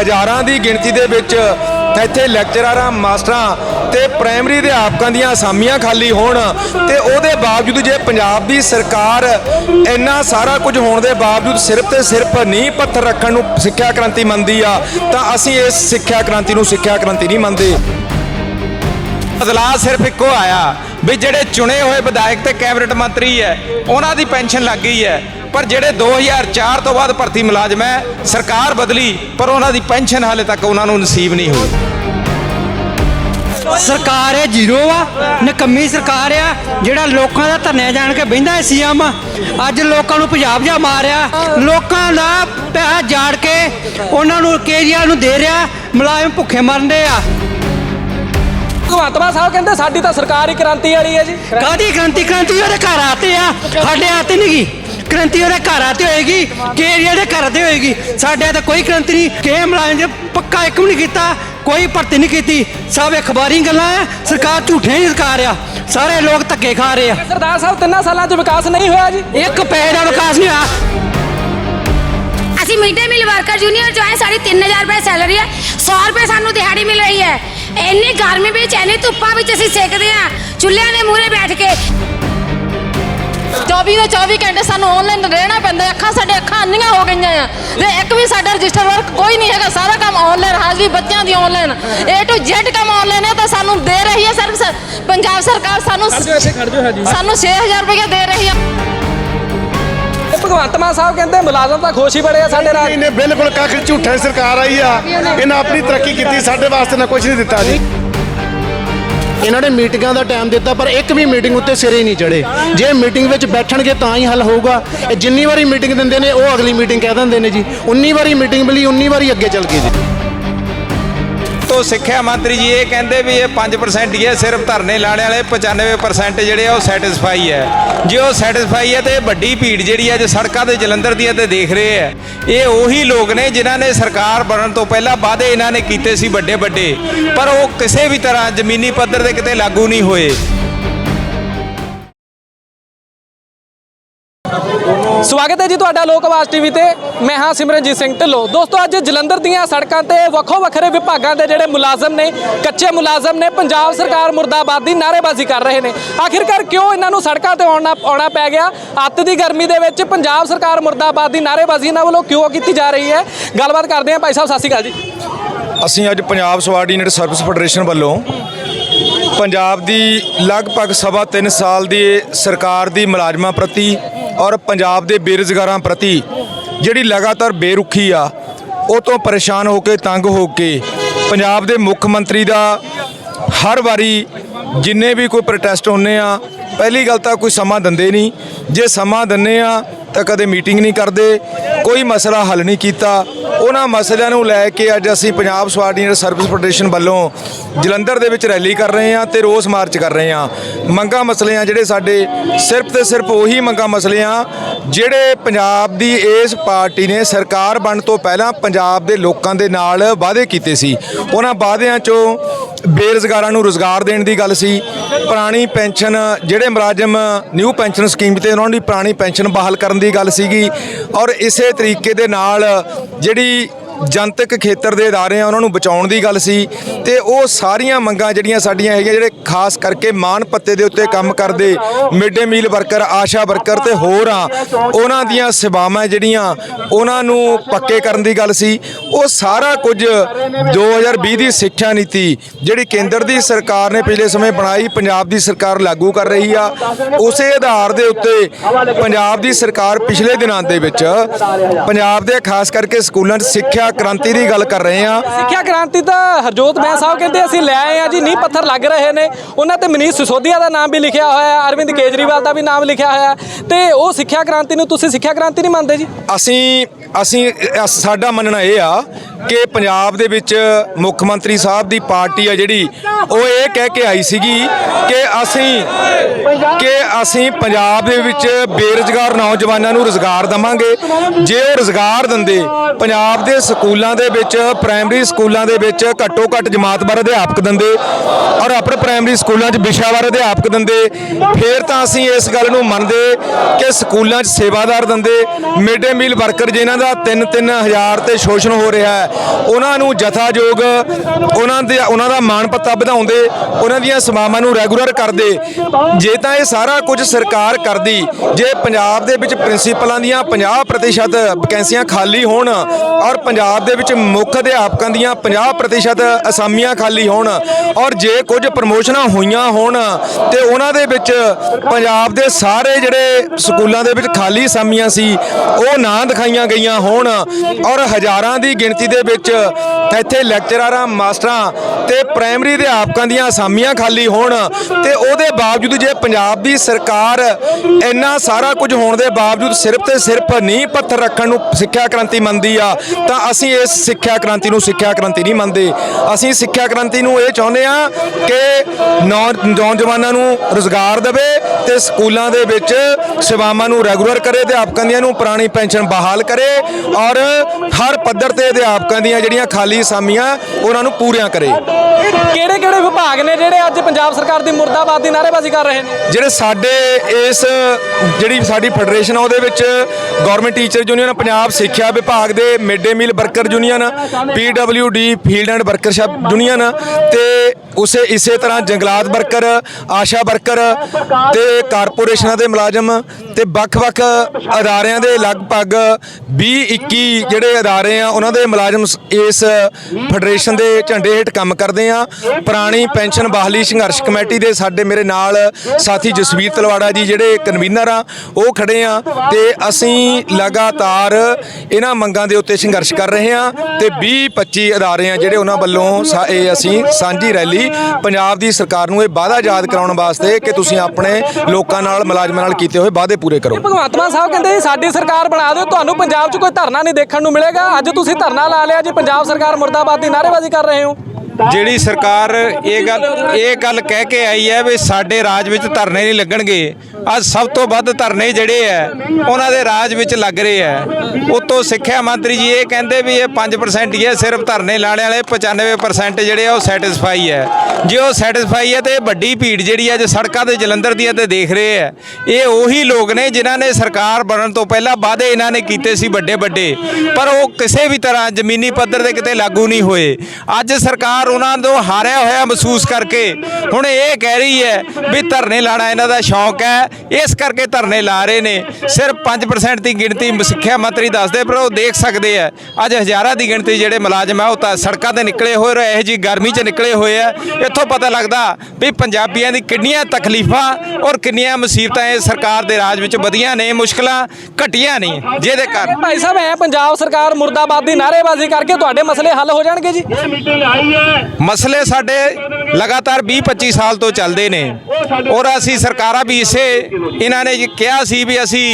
ਹਜ਼ਾਰਾਂ ਦੀ ਗਿਣਤੀ ਦੇ ਵਿੱਚ ਇੱਥੇ ਲੈਕਚਰਾਰਾਂ, ਮਾਸਟਰਾਂ ਤੇ ਪ੍ਰਾਇਮਰੀ ਅਧਿਆਪਕਾਂ ਦੀਆਂ ਅਸਾਮੀਆਂ ਖਾਲੀ ਹੋਣ ਤੇ ਉਹਦੇ ਬਾਵਜੂਦ ਜੇ ਪੰਜਾਬ ਦੀ ਸਰਕਾਰ ਇੰਨਾ ਸਾਰਾ ਕੁਝ ਹੋਣ ਦੇ ਬਾਵਜੂਦ ਸਿਰਫ ਤੇ ਸਿਰਫ ਨੀਂਹ ਪੱਥਰ ਰੱਖਣ ਨੂੰ ਸਿੱਖਿਆ ਕ੍ਰਾਂਤੀ ਮੰਨਦੀ ਆ, ਤਾਂ ਅਸੀਂ ਇਸ ਸਿੱਖਿਆ ਕ੍ਰਾਂਤੀ ਨੂੰ ਸਿੱਖਿਆ ਕ੍ਰਾਂਤੀ ਨਹੀਂ ਮੰਨਦੇ। ਬਦਲਾਅ ਸਿਰਫ ਇੱਕੋ ਆਇਆ ਵੀ ਜਿਹੜੇ ਚੁਣੇ ਹੋਏ ਵਿਧਾਇਕ ਤੇ ਕੈਬਨਿਟ ਮੰਤਰੀ ਹੈ, ਉਹਨਾਂ ਦੀ ਪੈਨਸ਼ਨ ਲੱਗ ਗਈ ਹੈ। ਪਰ ਜਿਹੜੇ 2004 ਤੋਂ ਬਾਅਦ ਭਰਤੀ ਮੁਲਾਜ਼ਮ ਹੈ ਸਰਕਾਰ ਬਦਲੀ ਪਰ ਉਹਨਾਂ ਦੀ ਪੈਨਸ਼ਨ ਹਾਲੇ ਤੱਕ ਉਹਨਾਂ ਨੂੰ ਨਸੀਬ ਨਹੀਂ ਹੋਈ। ਸਰਕਾਰ ਇਹ ਜ਼ੀਰੋ ਆ ਨਕੰਮੀ ਸਰਕਾਰ ਆ ਜਿਹੜਾ ਲੋਕਾਂ ਦਾ ਧਰਨੇ ਜਾਣ ਕੇ ਬਹਿੰਦਾ ਹੈ ਸੀਐਮ ਅੱਜ ਲੋਕਾਂ ਨੂੰ ਪੰਜਾਬ ਜਾ ਮਾਰਿਆ ਲੋਕਾਂ ਦਾ ਪੈਸਾ ਜਾੜ ਕੇ ਉਹਨਾਂ ਨੂੰ ਕੇਜਰੀਵਾਲ ਨੂੰ ਦੇ ਰਿਹਾ ਮੁਲਾਜ਼ਮ ਭੁੱਖੇ ਮਰਨਦੇ ਆ। ਭਗਵੰਤ ਮਾਨ ਸਾਹਿਬ ਕਹਿੰਦੇ ਸਾਡੀ ਤਾਂ ਸਰਕਾਰ ਹੀ ਕ੍ਰਾਂਤੀ ਵਾਲੀ ਹੈ ਜੀ। ਕਾਦੀ ਕ੍ਰਾਂਤੀ? ਕ੍ਰਾਂਤੀ ਉਹਦੇ ਘਰ ਆਤੇ ਆ ਸਾਡੇ ਆਤੇ ਨਹੀਂ ਗੀ। ਕ੍ਰਾਂਤੀ ਉਹਦੇ ਘਰ ਆਤੇ ਹੋਏਗੀ ਕੇਜਰੀਵਾਲ ਦੇ ਘਰ ਤੇ ਹੋਏਗੀ। ਸਾਡੇ ਤਾਂ ਕੋਈ ਕ੍ਰਾਂਤੀ ਨਹੀਂ ਕੇ ਮੁਲਾਜ਼ਮ ਨੇ ਪੱਕਾ ਇੱਕ ਵੀ ਨਹੀਂ ਕੀਤਾ ਕੋਈ ਭਰਤੀ ਨਹੀਂ ਕੀਤੀ। ਸਭ ਅਖਬਾਰੀ ਗੱਲਾਂ ਆ ਸਰਕਾਰ ਝੂਠੇ ਹੀ ਸਰਕਾਰ ਆ। ਸਾਰੇ ਲੋਕ ਧੱਕੇ ਖਾ ਰਹੇ ਆ। ਸਰਦਾਰ ਸਾਹਿਬ ਤਿੰਨਾਂ ਸਾਲਾਂ 'ਚ ਵਿਕਾਸ ਨਹੀਂ ਹੋਇਆ ਜੀ। ਇੱਕ ਪੈਸੇ ਦਾ ਵਿਕਾਸ ਨਹੀਂ ਹੋਇਆ। ਅਸੀਂ mid day meal worker union ਚੋਂ ਆਏ ਸਾਡੀ 3000 ਰੁਪਏ ਸੈਲਰੀ ਹੈ 100 ਰੁਪਏ ਸਾਨੂੰ ਦਿਹਾੜੀ ਮਿਲ ਰਹੀ ਹੈ। ਇੰਨੀ ਗਰਮੀ ਵਿੱਚ ਇੰਨੀ ਧੁੱਪਾਂ ਵਿੱਚ ਅਸੀਂ ਸੇਕਦੇ ਆ ਚੁੱਲ੍ਹਿਆਂ ਦੇ ਮੂਹਰੇ ਬੈਠ ਕੇ। 24 ਦੇ 24 ਘੰਟੇ ਸਾਨੂੰ ਆਨਲਾਈਨ ਰਹਿਣਾ ਪੈਂਦਾ ਹੈ। ਅੱਖਾਂ ਸਾਡੇ ਅੱਖਾਂ ਅੰਨੀਆਂ ਹੋ ਗਈਆਂ ਆ। ਤੇ ਇੱਕ ਵੀ ਸਾਡਾ ਰਜਿਸਟਰ ਵਰਕ ਕੋਈ ਨਹੀਂ ਹੈਗਾ। ਸਾਰਾ ਕੰਮ ਆਨਲਾਈਨ ਹਾਜ਼ਰੀ ਬੱਚਿਆਂ ਦੀ ਆਨਲਾਈਨ A to Z ਕੰਮ ਆਨਲਾਈਨ ਹੈ ਤਾਂ ਸਾਨੂੰ ਦੇ ਰਹੀ ਹੈ ਸਰਵਿਸ ਪੰਜਾਬ ਸਰਕਾਰ ਸਾਨੂੰ ਸਾਨੂੰ 6000 ਰੁਪਏ ਦੇ ਰਹੀ ਹੈ ਭਗਵੰਤ ਮਾਨ ਸਾਹਿਬ ਕਹਿੰਦੇ ਮੁਲਾਜ਼ਮ ਤਾਂ ਖੁਸ਼ ਹੀ ਬੜੇ ਆ ਸਾਡੇ ਰਾਜ ਇਹਨੇ ਬਿਲਕੁਲ ਕੱਖ ਝੂਠਾ ਸਰਕਾਰ ਆਈ ਆ। ਇਹਨਾਂ ਆਪਣੀ ਤਰੱਕੀ ਕੀਤੀ ਸਾਡੇ ਵਾਸਤੇ ਨਾ ਕੁਝ ਨਹੀਂ ਦਿੱਤਾ ਜੀ। ਇਹਨਾਂ ਨੇ ਮੀਟਿੰਗਾਂ ਦਾ ਟਾਈਮ ਦਿੱਤਾ, ਪਰ ਇੱਕ ਵੀ ਮੀਟਿੰਗ ਉੱਤੇ ਸਿਰੇ ਨਹੀਂ ਚੜੇ ਜੇ ਮੀਟਿੰਗ ਵਿੱਚ ਬੈਠਣਗੇ ਤਾਂ ਹੀ ਹੱਲ ਹੋਊਗਾ। ਇਹ ਜਿੰਨੀ ਵਾਰੀ ਮੀਟਿੰਗ ਦਿੰਦੇ ਨੇ, ਉਹ ਅਗਲੀ ਮੀਟਿੰਗ ਕਹਿ ਦਿੰਦੇ ਨੇ ਜੀ। 19 ਵਾਰੀ ਮੀਟਿੰਗ ਮਿਲੀ 19 ਵਾਰੀ ਅੱਗੇ ਚੱਲ ਗਏ ਜੀ। ਤੋਂ ਸਿੱਖਿਆ ਮੰਤਰੀ ਜੀ ਇਹ ਕਹਿੰਦੇ ਵੀ ਇਹ 5% ਹੀ ਹੈ, ਸਿਰਫ ਧਰਨੇ ਲਾਣੇ ਵਾਲੇ 95% ਜਿਹੜੇ ਆ ਉਹ ਸੈਟੀਸਫਾਈ ਹੈ। ਜੇ ਉਹ ਸੈਟੀਸਫਾਈ ਹੈ ਤੇ ਇਹ ਵੱਡੀ ਭੀੜ ਜਿਹੜੀ ਅੱਜ ਸੜਕਾਂ ਤੇ ਜਲੰਧਰ ਦੀਆਂ ਤੇ ਦੇਖ ਰਹੇ ਹੈ। ਇਹ ਉਹੀ ਲੋਕ ਨੇ ਜਿਨ੍ਹਾਂ ਨੇ ਸਰਕਾਰ ਬਣਨ ਤੋਂ ਪਹਿਲਾਂ ਵਾਅਦੇ ਇਹਨਾਂ ਨੇ ਕੀਤੇ ਸੀ ਵੱਡੇ ਵੱਡੇ, ਪਰ ਉਹ ਕਿਸੇ ਵੀ ਤਰ੍ਹਾਂ ਜ਼ਮੀਨੀ ਪੱਧਰ ਤੇ ਕਿਤੇ ਲਾਗੂ ਨਹੀਂ ਹੋਏ। ਸਵਾਗਤ ਹੈ ਜੀ ਤੁਹਾਡਾ ਲੋਕ ਆਵਾਜ਼ ਟੀਵੀ ਤੇ। ਮੈਂ ਹਾਂ ਸਿਮਰਨਜੀਤ ਸਿੰਘ ਢਿੱਲੋਂ। ਦੋਸਤੋ, ਅੱਜ ਜਲੰਧਰ ਦੀਆਂ ਸੜਕਾਂ ਤੇ ਵੱਖੋ ਵੱਖਰੇ ਵਿਭਾਗਾਂ ਦੇ ਜਿਹੜੇ ਮੁਲਾਜ਼ਮ ਨੇ, ਕੱਚੇ ਮੁਲਾਜ਼ਮ ਨੇ, ਪੰਜਾਬ ਸਰਕਾਰ ਮੁਰਦਾਬਾਦ ਦੀ ਨਾਅਰੇਬਾਜ਼ੀ ਕਰ ਰਹੇ ਨੇ। ਆਖਿਰਕਾਰ ਕਿਉਂ ਇਹਨਾਂ ਨੂੰ ਸੜਕਾਂ ਤੇ ਆਉਣਾ ਆਉਣਾ ਪੈ ਗਿਆ? ਅੱਤ ਦੀ ਗਰਮੀ ਦੇ ਵਿੱਚ ਪੰਜਾਬ ਸਰਕਾਰ ਮੁਰਦਾਬਾਦ ਦੀ ਨਾਅਰੇਬਾਜ਼ੀ ਇਹਨਾਂ ਵੱਲੋਂ ਕਿਉਂ ਕੀਤੀ ਜਾ ਰਹੀ ਹੈ? ਗੱਲਬਾਤ ਕਰਦੇ ਹਾਂ ਭਾਈ ਸਾਹਿਬ, ਸਤਿ ਸ਼੍ਰੀ ਅਕਾਲ ਜੀ। ਅਸੀਂ ਅੱਜ ਪੰਜਾਬ ਸਵਾਰਡੀਨੇਟ ਸਰਵਿਸ ਫੈਡਰੇਸ਼ਨ ਵੱਲੋਂ ਪੰਜਾਬ ਦੀ ਲਗਭਗ ਸਵਾ 3 ਸਾਲ ਦੀ ਸਰਕਾਰ ਦੀ ਮੁਲਾਜ਼ਮਾਂ ਪ੍ਰਤੀ ਔਰ ਪੰਜਾਬ ਦੇ ਬੇਰੁਜ਼ਗਾਰਾਂ ਪ੍ਰਤੀ ਜਿਹੜੀ ਲਗਾਤਾਰ ਬੇਰੁਖੀ ਆ, ਉਹ ਤੋਂ ਪਰੇਸ਼ਾਨ ਹੋ ਕੇ, ਤੰਗ ਹੋ ਕੇ ਪੰਜਾਬ ਦੇ ਮੁੱਖ ਮੰਤਰੀ ਦਾ ਹਰ ਵਾਰੀ ਜਿੰਨੇ ਵੀ ਕੋਈ ਪ੍ਰੋਟੈਸਟ ਹੁੰਨੇ ਆ, ਪਹਿਲੀ ਗੱਲ ਤਾਂ ਕੋਈ ਸਮਾਂ ਦਿੰਦੇ ਨਹੀਂ। ਜੇ ਸਮਾਂ ਦਿੰਨੇ ਆ, ਤਾਂ ਕਦੇ ਮੀਟਿੰਗ ਨਹੀਂ ਕਰਦੇ, ਕੋਈ ਮਸਲਾ ਹੱਲ ਨਹੀਂ ਕੀਤਾ। ਉਹਨਾਂ ਮਸਲਿਆਂ ਨੂੰ ਲੈ ਕੇ ਅੱਜ ਅਸੀਂ ਪੰਜਾਬ ਸਵਾਰਡੀਨੇਟ ਸਰਵਿਸ ਫੈਡਰੇਸ਼ਨ ਵੱਲੋਂ ਜਲੰਧਰ ਦੇ ਵਿੱਚ ਰੈਲੀ ਕਰ ਰਹੇ ਹਾਂ ਤੇ ਰੋਸ ਮਾਰਚ ਕਰ ਰਹੇ ਹਾਂ। ਮੰਗਾ ਮਸਲੇ ਆ ਜਿਹੜੇ ਸਾਡੇ ਸਿਰਫ ਤੇ ਸਿਰਫ ਉਹੀ ਮੰਗਾ ਮਸਲੇ ਆ ਜਿਹੜੇ ਪੰਜਾਬ ਦੀ ਇਸ ਪਾਰਟੀ ਨੇ ਸਰਕਾਰ ਬਣਨ ਤੋਂ ਪਹਿਲਾਂ ਪੰਜਾਬ ਦੇ ਲੋਕਾਂ ਦੇ ਨਾਲ ਵਾਅਦੇ ਕੀਤੇ ਸੀ। ਉਹਨਾਂ ਵਾਅਦਿਆਂ ਚੋਂ ਬੇਰੁਜ਼ਗਾਰਾਂ ਨੂੰ ਰੋਜ਼ਗਾਰ ਦੇਣ ਦੀ ਗੱਲ ਸੀ। ਪੁਰਾਣੀ ਪੈਨਸ਼ਨ ਜਿਹੜੇ ਮੁਲਾਜ਼ਮ ਨਿਊ ਪੈਨਸ਼ਨ ਸਕੀਮ ਤੇ ਉਹਨਾਂ ਦੀ ਪੁਰਾਣੀ ਪੈਨਸ਼ਨ ਬਹਾਲ ਕਰਨ ਦੀ ਗੱਲ ਸੀਗੀ ਔਰ ਇਸੇ ਤਰੀਕੇ ਦੇ ਨਾਲ ਜਿਹੜੀ はい ਜਨਤਕ ਖੇਤਰ ਦੇ ਅਦਾਰੇ ਆ, ਉਹਨਾਂ ਨੂੰ ਬਚਾਉਣ ਦੀ ਗੱਲ ਸੀ ਤੇ ਉਹ ਸਾਰੀਆਂ ਮੰਗਾਂ ਜਿਹੜੀਆਂ ਸਾਡੀਆਂ ਹੈਗੀਆਂ, ਜਿਹੜੇ ਖਾਸ ਕਰਕੇ ਮਾਨ ਪੱਤੇ ਦੇ ਉੱਤੇ ਕੰਮ ਕਰਦੇ mid day meal worker, Asha worker ਤੇ ਹੋਰ ਆ, ਉਹਨਾਂ ਦੀਆਂ ਸੇਵਾਵਾਂ ਜਿਹੜੀਆਂ, ਉਹਨਾਂ ਨੂੰ ਪੱਕੇ ਕਰਨ ਦੀ ਗੱਲ ਸੀ। ਉਹ ਸਾਰਾ ਕੁਝ 2020 ਦੀ ਸਿੱਖਿਆ ਨੀਤੀ, ਜਿਹੜੀ ਕੇਂਦਰ ਦੀ ਸਰਕਾਰ ਨੇ ਪਿਛਲੇ ਸਮੇਂ ਬਣਾਈ, ਪੰਜਾਬ ਦੀ ਸਰਕਾਰ ਲਾਗੂ ਕਰ ਰਹੀ ਆ। ਉਸੇ ਆਧਾਰ ਦੇ ਉੱਤੇ ਪੰਜਾਬ ਦੀ ਸਰਕਾਰ ਪਿਛਲੇ ਦਿਨਾਂ ਦੇ ਵਿੱਚ, ਪੰਜਾਬ ਦੇ ਖਾਸ ਕਰਕੇ ਸਕੂਲਾਂ 'ਚ ਸਿੱਖਿਆ ਕ੍ਰਾਂਤੀ ਦੀ ਗੱਲ ਕਰ ਰਹੇ ਆ ਸਿੱਖਿਆ ਕ੍ਰਾਂਤੀ ਤਾਂ ਹਰਜੋਤ ਮੈਂ ਸਾਹਿਬ ਕਹਿੰਦੇ ਅਸੀਂ ਲੈ ਆਏ ਆ ਜੀ ਨੀਂਹ ਪੱਥਰ ਲੱਗ ਰਹੇ ਨੇ। ਉਹਨਾਂ ਤੇ ਮਨੀਸ਼ ਸਿਸੋਦੀਆ ਦਾ ਨਾਮ ਵੀ ਲਿਖਿਆ ਹੋਇਆ ਹੈ ਅਰਵਿੰਦ ਕੇਜਰੀਵਾਲ ਦਾ ਵੀ ਨਾਮ ਲਿਖਿਆ ਹੋਇਆ ਹੈ। ਤੇ ਉਹ ਸਿੱਖਿਆ ਕ੍ਰਾਂਤੀ ਨੂੰ ਤੁਸੀਂ ਸਿੱਖਿਆ ਕ੍ਰਾਂਤੀ ਨਹੀਂ ਮੰਨਦੇ ਜੀ? ਅਸੀਂ ਅਸੀਂ ਸਾਡਾ ਮੰਨਣਾ ਇਹ ਆ ਕਿ ਪੰਜਾਬ ਦੇ ਵਿੱਚ ਮੁੱਖ ਮੰਤਰੀ ਸਾਹਿਬ ਦੀ ਪਾਰਟੀ ਆ ਜਿਹੜੀ, ਉਹ ਇਹ ਕਹਿ ਕੇ ਆਈ ਸੀਗੀ ਕਿ ਅਸੀਂ ਕਿ ਅਸੀਂ ਪੰਜਾਬ ਦੇ ਵਿੱਚ ਬੇਰੁਜ਼ਗਾਰ ਨੌਜਵਾਨਾਂ ਨੂੰ ਰੋਜ਼ਗਾਰ ਦਵਾਂਗੇ। ਜੇ ਉਹ ਰੋਜ਼ਗਾਰ ਦਿੰਦੇ, ਪੰਜਾਬ ਦੇ ਸਕੂਲਾਂ ਦੇ ਵਿੱਚ, ਪ੍ਰਾਇਮਰੀ ਸਕੂਲਾਂ ਦੇ ਵਿੱਚ ਘੱਟੋ ਘੱਟ ਜਮਾਤ ਬਾਰ ਅਧਿਆਪਕ ਦਿੰਦੇ ਔਰ ਅਪਰ ਪ੍ਰਾਇਮਰੀ ਸਕੂਲਾਂ 'ਚ ਵਿਸ਼ਾਵਾਰ ਅਧਿਆਪਕ ਦਿੰਦੇ, ਫਿਰ ਤਾਂ ਅਸੀਂ ਇਸ ਗੱਲ ਨੂੰ ਮੰਨਦੇ ਕਿ ਸਕੂਲਾਂ 'ਚ ਸੇਵਾਦਾਰ ਦਿੰਦੇ ਮਿਡ ਡੇ ਮੀਲ ਵਰਕਰ ਜਿਨ੍ਹਾਂ ਦਾ 3-3 ਹਜ਼ਾਰ ਤੇ ਸ਼ੋਸ਼ਣ ਹੋ ਰਿਹਾ ਹੈ। ਉਹਨਾਂ ਨੂੰ ਜਥਾਯੋਗ ਉਹਨਾਂ ਦੇ ਉਹਨਾਂ ਦਾ ਮਾਣ ਪੱਤਾ ਵਧਾਉਂਦੇ, ਉਹਨਾਂ ਦੀਆਂ ਸੇਵਾਵਾਂ ਨੂੰ ਰੈਗੂਲਰ ਕਰਦੇ। ਜੇ ਤਾਂ ਇਹ ਸਾਰਾ ਕੁਝ ਸਰਕਾਰ ਕਰਦੀ, ਜੇ ਪੰਜਾਬ ਦੇ ਵਿੱਚ ਪ੍ਰਿੰਸੀਪਲਾਂ ਦੀਆਂ 50% ਵੈਕੈਂਸੀਆਂ ਖਾਲੀ ਹੋਣ ਔਰ ਪੰਜਾਬ ਦੇ ਵਿੱਚ ਮੁੱਖ ਅਧਿਆਪਕਾਂ ਦੀਆਂ 50% ਅਸਾਮੀਆਂ ਖਾਲੀ ਹੋਣ ਔਰ ਜੇ ਕੁਝ ਪ੍ਰਮੋਸ਼ਨਾਂ ਹੋਈਆਂ ਹੋਣ ਤੇ ਉਹਨਾਂ ਦੇ ਵਿੱਚ ਪੰਜਾਬ ਦੇ ਸਾਰੇ ਜਿਹੜੇ ਸਕੂਲਾਂ ਦੇ ਵਿੱਚ ਖਾਲੀ ਅਸਾਮੀਆਂ ਸੀ, ਉਹ ਨਾ ਦਿਖਾਈਆਂ ਗਈਆਂ ਹੋਣ ਔਰ ਹਜ਼ਾਰਾਂ ਦੀ ਗਿਣਤੀ ਦੇ ਵਿੱਚ ਇੱਥੇ ਲੈਕਚਰਾਰਾਂ, ਮਾਸਟਰਾਂ ਤੇ ਪ੍ਰਾਇਮਰੀ ਅਧਿਆਪਕਾਂ ਦੀਆਂ ਅਸਾਮੀਆਂ ਖਾਲੀ ਹੋਣ ਤੇ ਉਹਦੇ ਬਾਵਜੂਦ ਜੇ ਪੰਜਾਬ ਦੀ ਸਰਕਾਰ ਇੰਨਾ ਸਾਰਾ ਕੁਝ ਹੋਣ ਦੇ ਬਾਵਜੂਦ ਸਿਰਫ ਤੇ ਸਿਰਫ ਨੀਂਹ ਪੱਥਰ ਰੱਖਣ ਨੂੰ ਸਿੱਖਿਆ ਕ੍ਰਾਂਤੀ ਮੰਨਦੀ ਆ, ਤਾਂ ਅਸੀਂ ਇਸ ਸਿੱਖਿਆ ਕ੍ਰਾਂਤੀ ਨੂੰ ਸਿੱਖਿਆ ਕ੍ਰਾਂਤੀ ਨਹੀਂ ਮੰਨਦੇ। ਅਸੀਂ ਸਿੱਖਿਆ ਕ੍ਰਾਂਤੀ ਨੂੰ ਇਹ ਚਾਹੁੰਦੇ ਆ ਕਿ ਨੌ- ਨੌਜਵਾਨਾਂ ਨੂੰ ਰੋਜ਼ਗਾਰ ਦੇਵੇ ਤੇ ਸਕੂਲਾਂ ਦੇ ਵਿੱਚ ਸੇਵਾਵਾਂ ਨੂੰ ਰੈਗੂਲਰ ਕਰੇ, ਅਧਿਆਪਕਾਂ ਦੀਆਂ ਨੂੰ ਪੁਰਾਣੀ ਪੈਨਸ਼ਨ ਬਹਾਲ ਕਰੇ ਔਰ ਹਰ ਪੱਧਰ ਤੇ ਅਧਿਆਪਕਾਂ ਦੀਆਂ ਜਿਹੜੀਆਂ ਖਾਲੀ ਅਸਾਮੀਆਂ ਉਹਨਾਂ ਨੂੰ ਪੂਰੀਆਂ ਕਰੇ। ਕਿਹੜੇ ਕਿਹੜੇ ਵਿਭਾਗ ਨੇ ਜਿਹੜੇ ਅੱਜ ਪੰਜਾਬ ਸਰਕਾਰ ਦੀ ਮੁਰਦਾਬਾਦ ਦੀ ਨਾਅਰੇਬਾਜ਼ੀ ਕਰ ਰਹੇ ਨੇ? ਜਿਹੜੇ ਸਾਡੇ ਇਸ ਜਿਹੜੀ ਸਾਡੀ ਫੈਡਰੇਸ਼ਨ ਆ ਉਹਦੇ ਵਿੱਚ ਗਵਰਨਮੈਂਟ ਟੀਚਰ ਯੂਨੀਅਨ ਪੰਜਾਬ ਸਿੱਖਿਆ ਵਿਭਾਗ ਦੇ mid day meal worker union D field and ਵਰਕਰਸ਼ਿਪ union ਤੇ ਉਸੇ, ਇਸੇ ਤਰ੍ਹਾਂ ਜੰਗਲਾਤ ਵਰਕਰ, ਆਸ਼ਾ ਵਰਕਰ ਤੇ ਕਾਰਪੋਰੇਸ਼ਨਾਂ ਦੇ ਮੁਲਾਜ਼ਮ ਤੇ ਵੱਖ-ਵੱਖ ਅਦਾਰਿਆਂ ਦੇ ਲਗਭਗ 20 21 ਜਿਹੜੇ ਅਦਾਰੇ ਆ, ਉਹਨਾਂ ਦੇ ਮੁਲਾਜ਼ਮ ਇਸ ਫੈਡਰੇਸ਼ਨ ਦੇ ਝੰਡੇ ਹੇਠ ਕੰਮ ਕਰਦੇ ਆ। ਪੁਰਾਣੀ ਪੈਨਸ਼ਨ ਬਹਾਲੀ ਸੰਘਰਸ਼ ਕਮੇਟੀ ਦੇ ਸਾਡੇ ਮੇਰੇ ਨਾਲ ਸਾਥੀ ਜਸਵੀਰ ਤਲਵਾੜਾ ਜੀ ਜਿਹੜੇ ਕਨਵੀਨਰ ਆ, ਉਹ ਖੜੇ ਆ ਤੇ ਅਸੀਂ ਲਗਾਤਾਰ ਇਹਨਾਂ ਮੰਗਾਂ ਦੇ ਉੱਤੇ ਸੰਘਰਸ਼ ਕਰ ਰਹੇ ਆ ਤੇ 20 25 ਅਦਾਰੇ ਆ ਜਿਹੜੇ ਉਹਨਾਂ ਵੱਲੋਂ ਸਾ- ਇਹ ਅਸੀਂ ਸਾਂਝੀ ਰੈਲੀ ਪੰਜਾਬ ਦੀ ਸਰਕਾਰ ਨੂੰ ਇਹ ਵਾਅਦਾ ਯਾਦ ਕਰਾਉਣ ਵਾਸਤੇ ਕਿ ਤੁਸੀਂ ਆਪਣੇ ਲੋਕਾਂ ਨਾਲ, ਮੁਲਾਜ਼ਮਾਂ ਨਾਲ ਕੀਤੇ ਹੋਏ ਵਾਅਦੇ ਪੂਰੇ ਕਰੋ। ਭਗਵੰਤ ਮਾਨ ਸਾਹਿਬ ਕਹਿੰਦੇ ਸਾਡੀ ਸਰਕਾਰ ਬਣਾ ਦਿਓ, ਤੁਹਾਨੂੰ ਪੰਜਾਬ 'ਚ ਕੋਈ ਧਰਨਾ ਨਹੀਂ ਦੇਖਣ ਨੂੰ ਮਿਲੇਗਾ। ਅੱਜ ਤੁਸੀਂ ਧਰਨਾ ਲਾ ਲਿਆ ਜੀ ਪੰਜਾਬ ਸਰਕਾਰ ਮੁਰਦਾਬਾਦ ਦੀ ਨਾਅਰੇਬਾਜ਼ੀ ਕਰ ਰਹੇ ਹੋ। ਜਿਹੜੀ ਸਰਕਾਰ ਇਹ ਗੱਲ ਇਹ ਗੱਲ ਕਹਿ ਕੇ ਆਈ ਹੈ ਵੀ ਸਾਡੇ ਰਾਜ ਵਿੱਚ ਧਰਨੇ ਨਹੀਂ ਲੱਗਣਗੇ। ਅੱਜ ਸਭ ਤੋਂ ਵੱਧ ਧਰਨੇ ਜਿਹੜੇ ਹੈ, ਉਹਨਾਂ ਦੇ ਰਾਜ ਵਿੱਚ ਲੱਗ ਰਹੇ ਹੈ। ਉਤੋਂ ਸਿੱਖਿਆ ਮੰਤਰੀ ਜੀ ਇਹ ਕਹਿੰਦੇ ਵੀ ਇਹ 5% ਹੀ ਹੈ, ਸਿਰਫ ਧਰਨੇ ਲਾਣੇ ਵਾਲੇ 95% ਜਿਹੜੇ ਆ ਉਹ ਸੈਟੀਸਫਾਈ ਹੈ। ਜੇ ਉਹ ਸੈਟੀਸਫਾਈ ਹੈ ਤੇ ਇਹ ਵੱਡੀ ਭੀੜ ਜਿਹੜੀ ਅੱਜ ਸੜਕਾਂ ਤੇ, ਜਲੰਧਰ ਦੀਆਂ ਤੇ ਦੇਖ ਰਹੇ ਹੈ। ਇਹ ਉਹੀ ਲੋਕ ਨੇ ਜਿਨ੍ਹਾਂ ਨੇ ਸਰਕਾਰ ਬਣਨ ਤੋਂ ਪਹਿਲਾਂ ਵਾਅਦੇ ਇਹਨਾਂ ਨੇ ਕੀਤੇ ਸੀ ਵੱਡੇ ਵੱਡੇ ਪਰ ਉਹ ਕਿਸੇ ਵੀ ਤਰ੍ਹਾਂ ਜ਼ਮੀਨੀ ਪੱਧਰ ਤੇ ਕਿਤੇ ਲਾਗੂ ਨਹੀਂ ਹੋਏ। ਅੱਜ ਸਰਕਾਰ ਉਹਨਾਂ ਤੋਂ ਹਾਰਿਆ ਹੋਇਆ ਮਹਿਸੂਸ ਕਰਕੇ ਹੁਣ ਇਹ ਕਹਿ ਰਹੀ ਹੈ ਵੀ ਧਰਨੇ ਲਾਣਾ ਇਹਨਾਂ ਦਾ ਸ਼ੌਂਕ ਹੈ। ਇਸ ਕਰਕੇ ਧਰਨੇ ਲਾ ਰਹੇ ਨੇ। ਸਿਰਫ 5% ਦੀ ਗਿਣਤੀ ਸਿੱਖਿਆ ਮੰਤਰੀ ਦੱਸਦੇ ਪਰ ਉਹ ਦੇਖ ਸਕਦੇ ਆ ਅੱਜ ਹਜ਼ਾਰਾਂ ਦੀ ਗਿਣਤੀ ਜਿਹੜੇ ਮੁਲਾਜ਼ਮ ਆ ਉਹ ਤਾਂ ਸੜਕਾਂ ਤੇ ਨਿਕਲੇ ਹੋਏ ਰਹੇ ਇਹੋ ਜੀ ਗਰਮੀ 'ਚ ਨਿਕਲੇ ਹੋਏ ਆ। ਇੱਥੋਂ ਪਤਾ ਲੱਗਦਾ ਵੀ ਪੰਜਾਬੀਆਂ ਦੀ ਕਿੰਨੀਆਂ ਤਕਲੀਫਾਂ ਔਰ ਕਿੰਨੀਆਂ ਮੁਸੀਬਤਾਂ ਇਹ ਸਰਕਾਰ ਦੇ ਰਾਜ ਵਿੱਚ ਵਧੀਆਂ ਨੇ ਮੁਸ਼ਕਲਾਂ ਘਟੀਆਂ ਨਹੀਂ ਜਿਹਦੇ ਕਾਰਨ ਭਾਈ ਸਾਹਿਬ ਐ ਪੰਜਾਬ ਸਰਕਾਰ ਮੁਰਦਾਬਾਦ ਦੀ ਨਾਅਰੇਬਾਜ਼ੀ ਕਰਕੇ ਤੁਹਾਡੇ ਮਸਲੇ ਹੱਲ ਹੋ ਜਾਣਗੇ ਜੀ। ਮਸਲੇ ਸਾਡੇ ਲਗਾਤਾਰ 20-25 ਸਾਲ ਤੋਂ ਚੱਲਦੇ ਨੇ। ਔਰ ਅਸੀਂ ਸਰਕਾਰਾਂ ਵੀ ਇਸੇ ਇਹਨਾਂ ਨੇ ਕਿਹਾ ਸੀ ਵੀ ਅਸੀਂ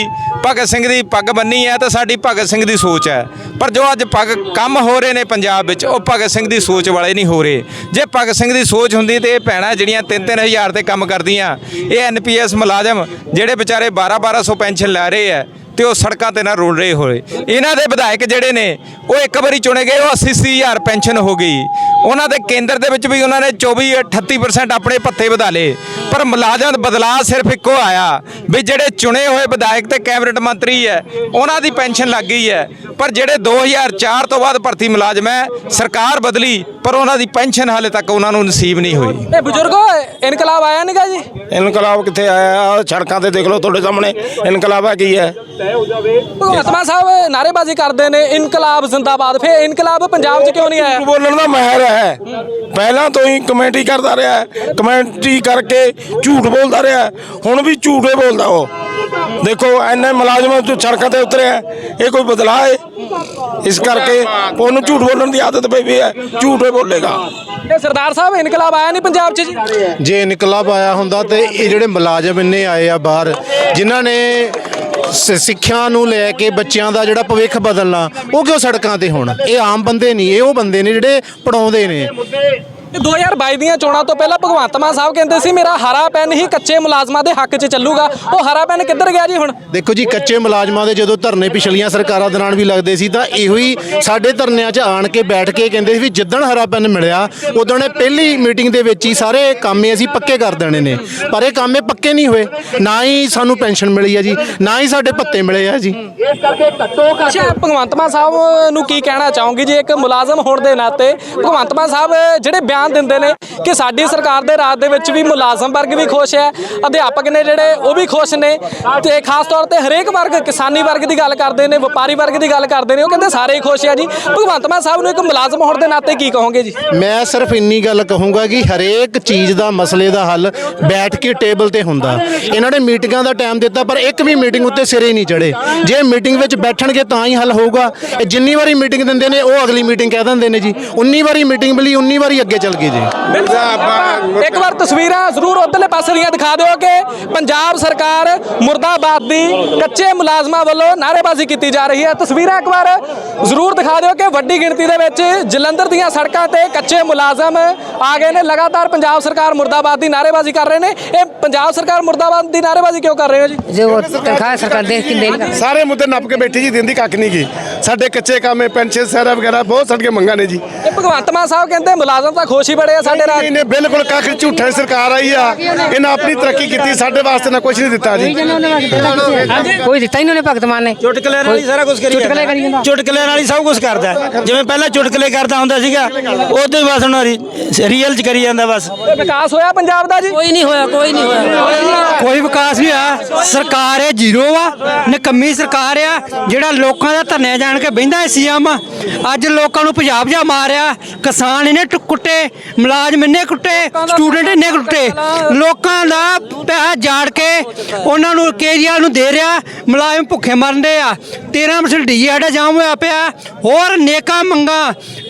ਭਗਤ ਸਿੰਘ ਦੀ ਪੱਗ ਬੰਨੀ ਹੈ ਤਾਂ ਸਾਡੀ ਭਗਤ ਸਿੰਘ ਦੀ ਸੋਚ ਹੈ। ਪਰ ਜੋ ਅੱਜ ਪੱਗ ਕੰਮ ਹੋ ਰਹੇ ਨੇ ਪੰਜਾਬ ਵਿੱਚ, ਉਹ ਭਗਤ ਸਿੰਘ ਦੀ ਸੋਚ ਵਾਲੇ ਨਹੀਂ ਹੋ ਰਹੇ। ਜੇ ਭਗਤ ਸਿੰਘ ਦੀ ਸੋਚ ਹੁੰਦੀ ਤੇ ਇਹ ਭੈਣਾਂ ਜਿਹੜੀਆਂ 3-3000 ਤੇ ਕੰਮ ਕਰਦੀਆਂ, ਇਹ ਐਨਪੀਐਸ ਮੁਲਾਜ਼ਮ ਜਿਹੜੇ ਵਿਚਾਰੇ 12-1200 ਪੈਨਸ਼ਨ ਲੈ ਰਹੇ ਆ ਤੇ ਉਹ ਸੜਕਾਂ ਤੇ ਨਾ ਰੋਲ ਰਹੇ ਹੋਏ। ਇਹਨਾਂ ਦੇ ਵਿਧਾਇਕ ਜਿਹੜੇ ਨੇ ਉਹ ਇੱਕ ਵਾਰੀ ਚੁਣੇ ਗਏ ਉਹ 80000 ਪੈਨਸ਼ਨ ਹੋ ਗਈ। ਉਹਨਾਂ ਦੇ ਕੇਂਦਰ ਦੇ ਵਿੱਚ ਵੀ ਉਹਨਾਂ ਨੇ 24 38% ਆਪਣੇ ਭੱਤੇ ਵਧਾ ਲਏ। ਪਰ ਮੁਲਾਜ਼ਮ ਦਾ ਬਦਲਾਅ ਸਿਰਫ ਇੱਕੋ ਆਇਆ ਵੀ ਜਿਹੜੇ ਚੁਣੇ ਹੋਏ ਵਿਧਾਇਕ ਤੇ ਕੈਬਨਿਟ ਮੰਤਰੀ ਹੈ ਉਹਨਾਂ ਦੀ ਪੈਨਸ਼ਨ ਲੱਗ ਗਈ ਹੈ। ਪਰ ਜਿਹੜੇ 2004 ਤੋਂ ਬਾਅਦ ਭਰਤੀ ਮੁਲਾਜ਼ਮ ਹੈ ਸਰਕਾਰ ਬਦਲੀ ਪਰ ਉਹਨਾਂ ਦੀ ਪੈਨਸ਼ਨ ਹਾਲੇ ਤੱਕ ਉਹਨਾਂ ਨੂੰ ਨਸੀਬ ਨਹੀਂ ਹੋਈ। ਇਹ ਬਜ਼ੁਰਗੋ ਇਨਕਲਾਬ ਆਇਆ ਨਹੀਂਗਾ ਜੀ? ਇਨਕਲਾਬ ਕਿੱਥੇ ਆਇਆ? ਸੜਕਾਂ ਤੇ ਦੇਖ ਲਓ ਤੁਹਾਡੇ ਸਾਹਮਣੇ। ਇਨਕਲਾਬ ਆ ਕੀ ਹੈ? ਭਗਵੰਤ ਮਾਨ ਸਾਹਿਬ ਨਾਅਰੇਬਾਜ਼ੀ ਕਰਦੇ ਨੇ ਇਨਕਲਾਬ ਜ਼ਿੰਦਾਬਾਦ। ਫੇ ਇਨਕਲਾਬ ਪੰਜਾਬ 'ਚ ਕਿਉਂ ਨਹੀਂ ਆਇਆ? ਬੋਲਣ ਦਾ ਮਾਹਿਰ ਹੈ। ਪਹਿਲਾਂ ਤੋਂ ਹੀ ਕਮੇਟੀ ਕਰਦਾ ਰਿਹਾ ਹੈ। ਕਮੇਟੀ ਕਰਕੇ ਝੂਠ ਬੋਲਦਾ ਰਿਹਾ ਹੈ। ਹੁਣ ਵੀ ਝੂਠੇ ਬੋਲਦਾ ਉਹ। ਦੇਖੋ ਐਨੇ ਮੁਲਾਜ਼ਮ ਜੋ ਸੜਕਾਂ ਤੇ ਉਤਰਿਆ ਇਹ ਕੋਈ ਬਦਲਾਅ ਹੈ? ਇਸ ਕਰਕੇ ਉਹਨੂੰ ਝੂਠ ਬੋਲਣ ਦੀ ਆਦਤ ਪਈ ਹੋਈ ਹੈ। ਝੂਠੇ ਬੋਲੇਗਾ। ਇਹ ਸਰਦਾਰ ਸਾਹਿਬ ਇਨਕਲਾਬ ਆਇਆ ਨਹੀਂ ਪੰਜਾਬ 'ਚ ਜੀ? ਜੇ ਇਨਕਲਾਬ ਆਇਆ ਹੁੰਦਾ ਤੇ ਇਹ ਜਿਹੜੇ ਮੁਲਾਜ਼ਮ ਇੰਨੇ ਆਏ ਆ ਬਾਹਰ ਜਿਨ੍ਹਾਂ ਨੇ ਸ- ਸਿੱਖਿਆ ਨੂੰ ਲੈ ਕੇ ਬੱਚਿਆਂ ਦਾ ਜਿਹੜਾ ਭਵਿੱਖ ਬਦਲਣਾ, ਉਹ ਕਿਉਂ ਸੜਕਾਂ ਤੇ ਹੋਣਾ? ਇਹ ਆਮ ਬੰਦੇ ਨਹੀਂ, ਇਹ ਉਹ ਬੰਦੇ ਨੇ ਜਿਹੜੇ ਪੜਾਉਂਦੇ ਨੇ। 2022 ਦੀਆਂ ਚੋਣਾਂ ਤੋਂ ਪਹਿਲਾਂ ਭਗਵੰਤ ਮਾਨ ਸਾਹਿਬ ਕਹਿੰਦੇ ਸੀ ਮੇਰਾ ਹਰਾ ਪੈਨ ਹੀ ਕੱਚੇ ਮੁਲਾਜ਼ਮਾਂ ਦੇ ਹੱਕ 'ਚ ਚੱਲੂਗਾ। ਉਹ ਹਰਾ ਪੈਨ ਕਿੱਧਰ ਗਿਆ ਜੀ ਹੁਣ? ਦੇਖੋ ਜੀ ਕੱਚੇ ਮੁਲਾਜ਼ਮਾਂ ਦੇ ਜਦੋਂ ਧਰਨੇ ਪਿਛਲੀਆਂ ਸਰਕਾਰਾਂ ਦੌਰਾਨ ਵੀ ਲੱਗਦੇ ਸੀ ਤਾਂ ਇਹੋ ਹੀ ਸਾਡੇ ਧਰਨਿਆਂ 'ਚ ਆਣ ਕੇ ਬੈਠ ਕੇ ਕਹਿੰਦੇ ਸੀ ਵੀ ਜਿੱਦਣ ਹਰਾ ਪੈਨ ਮਿਲਿਆ ਉਦੋਂ ਨੇ ਪਹਿਲੀ ਮੀਟਿੰਗ ਦੇ ਵਿੱਚ ਹੀ ਸਾਰੇ ਕੰਮ ਹੀ ਅਸੀਂ ਪੱਕੇ ਕਰ ਦੇਣੇ ਨੇ। ਪਰ ਇਹ ਕੰਮ ਇਹ ਪੱਕੇ ਨਹੀਂ ਹੋਏ। ਨਾ ਹੀ ਸਾਨੂੰ ਪੈਨਸ਼ਨ ਮਿਲੀ ਆ ਜੀ ਨਾ ਹੀ ਸਾਡੇ ਭੱਤੇ ਮਿਲੇ ਆ ਜੀ। ਅੱਛਾ ਭਗਵੰਤ ਮਾਨ ਸਾਹਿਬ ਨੂੰ ਕੀ ਕਹਿਣਾ ਚਾਹੋਗੇ ਜੀ? ਇੱਕ ਮੁਲਾਜ਼ਮ ਹੋਣ ਦੇ ਨਾਤੇ ਭਗਵੰਤ ਮਾਨ ਸਾਹਿਬ ਜਿਹੜੇ ਬਿਆਨ ਦਿੰਦੇ ਨੇ ਕਿ ਸਾਡੀ ਸਰਕਾਰ ਦੇ ਰਾਜ ਦੇ ਵਿੱਚ ਵੀ ਮੁਲਾਜ਼ਮ ਵਰਗ ਵੀ ਖੁਸ਼ ਹੈ, ਅਧਿਆਪਕ ਨੇ ਜਿਹੜੇ ਉਹ ਵੀ ਖੁਸ਼ ਨੇ। ਤੇ ਖਾਸ ਤੌਰ ਤੇ ਹਰੇਕ ਵਰਗ, ਕਿਸਾਨੀ ਵਰਗ ਦੀ ਗੱਲ ਕਰਦੇ ਨੇ, ਵਪਾਰੀ ਵਰਗ ਦੀ ਗੱਲ ਕਰਦੇ ਨੇ, ਉਹ ਕਹਿੰਦੇ ਸਾਰੇ ਹੀ ਖੁਸ਼ ਹੈ ਜੀ। ਭਗਵੰਤ ਮਾਨ ਸਾਹਿਬ ਨੂੰ ਇੱਕ ਮੁਲਾਜ਼ਮ ਹੋਣ ਦੇ ਨਾਤੇ ਕੀ ਕਹੋਗੇ ਜੀ? ਮੈਂ ਸਿਰਫ ਇੰਨੀ ਗੱਲ ਕਹੂੰਗਾ ਕਿ ਹਰੇਕ ਚੀਜ਼ ਦਾ ਮਸਲੇ ਦਾ ਹੱਲ ਬੈਠ ਕੇ ਟੇਬਲ ਤੇ ਹੁੰਦਾ। ਇਹਨਾਂ ਨੇ ਮੀਟਿੰਗਾਂ ਦਾ ਟਾਈਮ ਦਿੱਤਾ, ਪਰ ਇੱਕ ਵੀ ਮੀਟਿੰਗ ਉੱਤੇ ਸਿਰੇ ਨਹੀਂ ਚੜੇ ਜੇ ਮੀਟਿੰਗ ਵਿੱਚ ਬੈਠਣਗੇ ਤਾਂ ਹੀ ਹੱਲ ਹੋਊਗਾ। ਇਹ ਜਿੰਨੀ ਵਾਰੀ ਮੀਟਿੰਗ ਦਿੰਦੇ ਨੇ, ਉਹ ਅਗਲੀ ਮੀਟਿੰਗ ਕਹਿ ਦਿੰਦੇ ਨੇ ਜੀ। 19 ਵਾਰੀ ਮੀਟਿੰਗ ਮਿਲੀ 19 ਵਾਰੀ ਅੱਗੇ ਚੱਲ ਗਏ ਜੀ। ਇੱਕ ਵਾਰ ਤਸਵੀਰਾਂ ਜ਼ਰੂਰ ਉਧਰਲੇ ਪਾਸੇ ਦੀਆਂ ਦਿਖਾ ਦਿਓ ਕਿ ਪੰਜਾਬ ਸਰਕਾਰ ਮੁਰਦਾਬਾਦ ਦੀ ਕੱਚੇ ਮੁਲਾਜ਼ਮਾਂ ਵੱਲੋਂ ਨਾਅਰੇਬਾਜ਼ੀ ਕੀਤੀ ਜਾ ਰਹੀ ਹੈ। ਤਸਵੀਰਾਂ ਇੱਕ ਵਾਰ ਜ਼ਰੂਰ ਦਿਖਾ ਦਿਓ ਕਿ ਵੱਡੀ ਗਿਣਤੀ ਦੇ ਵਿੱਚ ਜਲੰਧਰ ਦੀਆਂ ਸੜਕਾਂ ਤੇ ਕੱਚੇ ਮੁਲਾਜ਼ਮ ਆ ਗਏ ਨੇ। ਲਗਾਤਾਰ ਪੰਜਾਬ ਸਰਕਾਰ ਮੁਰਦਾਬਾਦ ਦੀ ਨਾਅਰੇਬਾਜ਼ੀ ਕਰ ਰਹੇ ਨੇ। ਇਹ ਪੰਜਾਬ ਸਰਕਾਰ ਮੁਰਦਾਬਾਦ ਦੀ ਨਾਅਰੇਬਾਜ਼ੀ ਕਿਉਂ ਕਰ ਰਹੇ ਹੋ ਜੀ? ਜੋ ਤਨਖਾਹ ਸਰਕਾਰ ਦੇ ਕੇ ਦੇਣ ਸਾਰੇ ਮੁੱਦੇ ਨੱਪ ਕੇ ਬੈਠੀ ਜੀ ਦਿੰਦੀ ਕੱਖ ਨਹੀਂ ਗਈ ਸਾਡੇ ਕੱਚੇ ਕਾਮੇ ਪੈਨਸ਼ਨ ਸਹਿਰਾ ਵਗੈਰਾ ਬਹੁਤ ਸਾਡੀਆਂ ਮੰਗਾਂ ਨੇ ਜੀ। ਭਗਵੰਤ ਮਾਨ ਸਾਹਿਬ ਕਹਿੰਦੇ ਮੁਲਾਜ਼ਮ ਤਾਂ ਖੁਸ਼ ਹੀ ਬੜੇ ਆ ਸਾਡੇ ਰਾਜ ਇਹਨੇ ਬਿਲਕੁਲ ਕੱਖ ਝੂਠਾ ਸਰਕਾਰ ਆਈ ਆ। ਇਹਨਾਂ ਆਪਣੀ ਤਰੱਕੀ ਕੀਤੀ ਸਾਡੇ ਵਾਸਤੇ ਨਾ ਕੁਝ ਨਹੀਂ ਦਿੱਤਾ ਜੀ। ਕੋਈ ਦਿੱਤਾ ਹੀ ਨਹੀਂ ਉਹਨੇ ਭਗਤ ਮਾਨ ਨੇ। ਚੁਟਕਲੇ ਨਾਲ ਹੀ ਸਾਰਾ ਕੁਝ ਕਰੀ ਚੁਟਕਲੇ ਕਰੀ ਜਾਂਦਾ। ਚੁਟਕਲੇ ਨਾਲ ਹੀ ਸਭ ਕੁਝ ਕਰਦਾ। ਜਿਵੇਂ ਪਹਿਲਾਂ ਚੁਟਕਲੇ ਕਰਦਾ ਹੁੰਦਾ ਸੀਗਾ ਉਦੋਂ ਹੀ ਬਸ ਹੁਣ ਰੀਅਲ ਚ ਕਰੀ ਜਾਂਦਾ ਬਸ। ਵਿਕਾਸ ਹੋਇਆ ਪੰਜਾਬ ਦਾ ਜੀ? ਕੋਈ ਨਹੀਂ ਹੋਇਆ ਕੋਈ ਨਹੀਂ ਹੋਇਆ। ਕੋਈ ਵਿਕਾਸ ਨਹੀਂ ਹੋਇਆ। ਸਰਕਾਰ ਇਹ ਜ਼ੀਰੋ ਆ ਨਕੰਮੀ ਸਰਕਾਰ ਆ ਜਿਹੜਾ ਲੋਕਾਂ ਦਾ ਧਰਨੇ ਜਾਣ ਕੇ ਬਹਿੰਦਾ ਹੈ ਸੀਐਮ ਅੱਜ ਲੋਕਾਂ ਨੂੰ ਪੰਜਾਬ ਜਾ ਮਾਰਿਆ ਕਿਸਾਨ ਇਹਨੇ ਟੁ- ਕੁੱਟੇ ਮੁਲਾਜ਼ਮ ਇਹਨੇ ਕੁੱਟੇ ਸਟੂਡੈਂਟ ਇਹਨੇ ਕੁੱਟੇ। ਲੋਕਾਂ ਦਾ ਪੈਸਾ ਜਾੜ ਕੇ ਉਹਨਾਂ ਨੂੰ ਕੇਜਰੀਵਾਲ ਨੂੰ ਦੇ ਰਿਹਾ ਮੁਲਾਜ਼ਮ ਭੁੱਖੇ ਮਰਨਦੇ ਆ। 13% ਡੀਏ ਦਾ ਜਾਮ ਹੋਇਆ ਪਿਆ। ਹੋਰ ਨੇਕਾ ਮੰਗਾ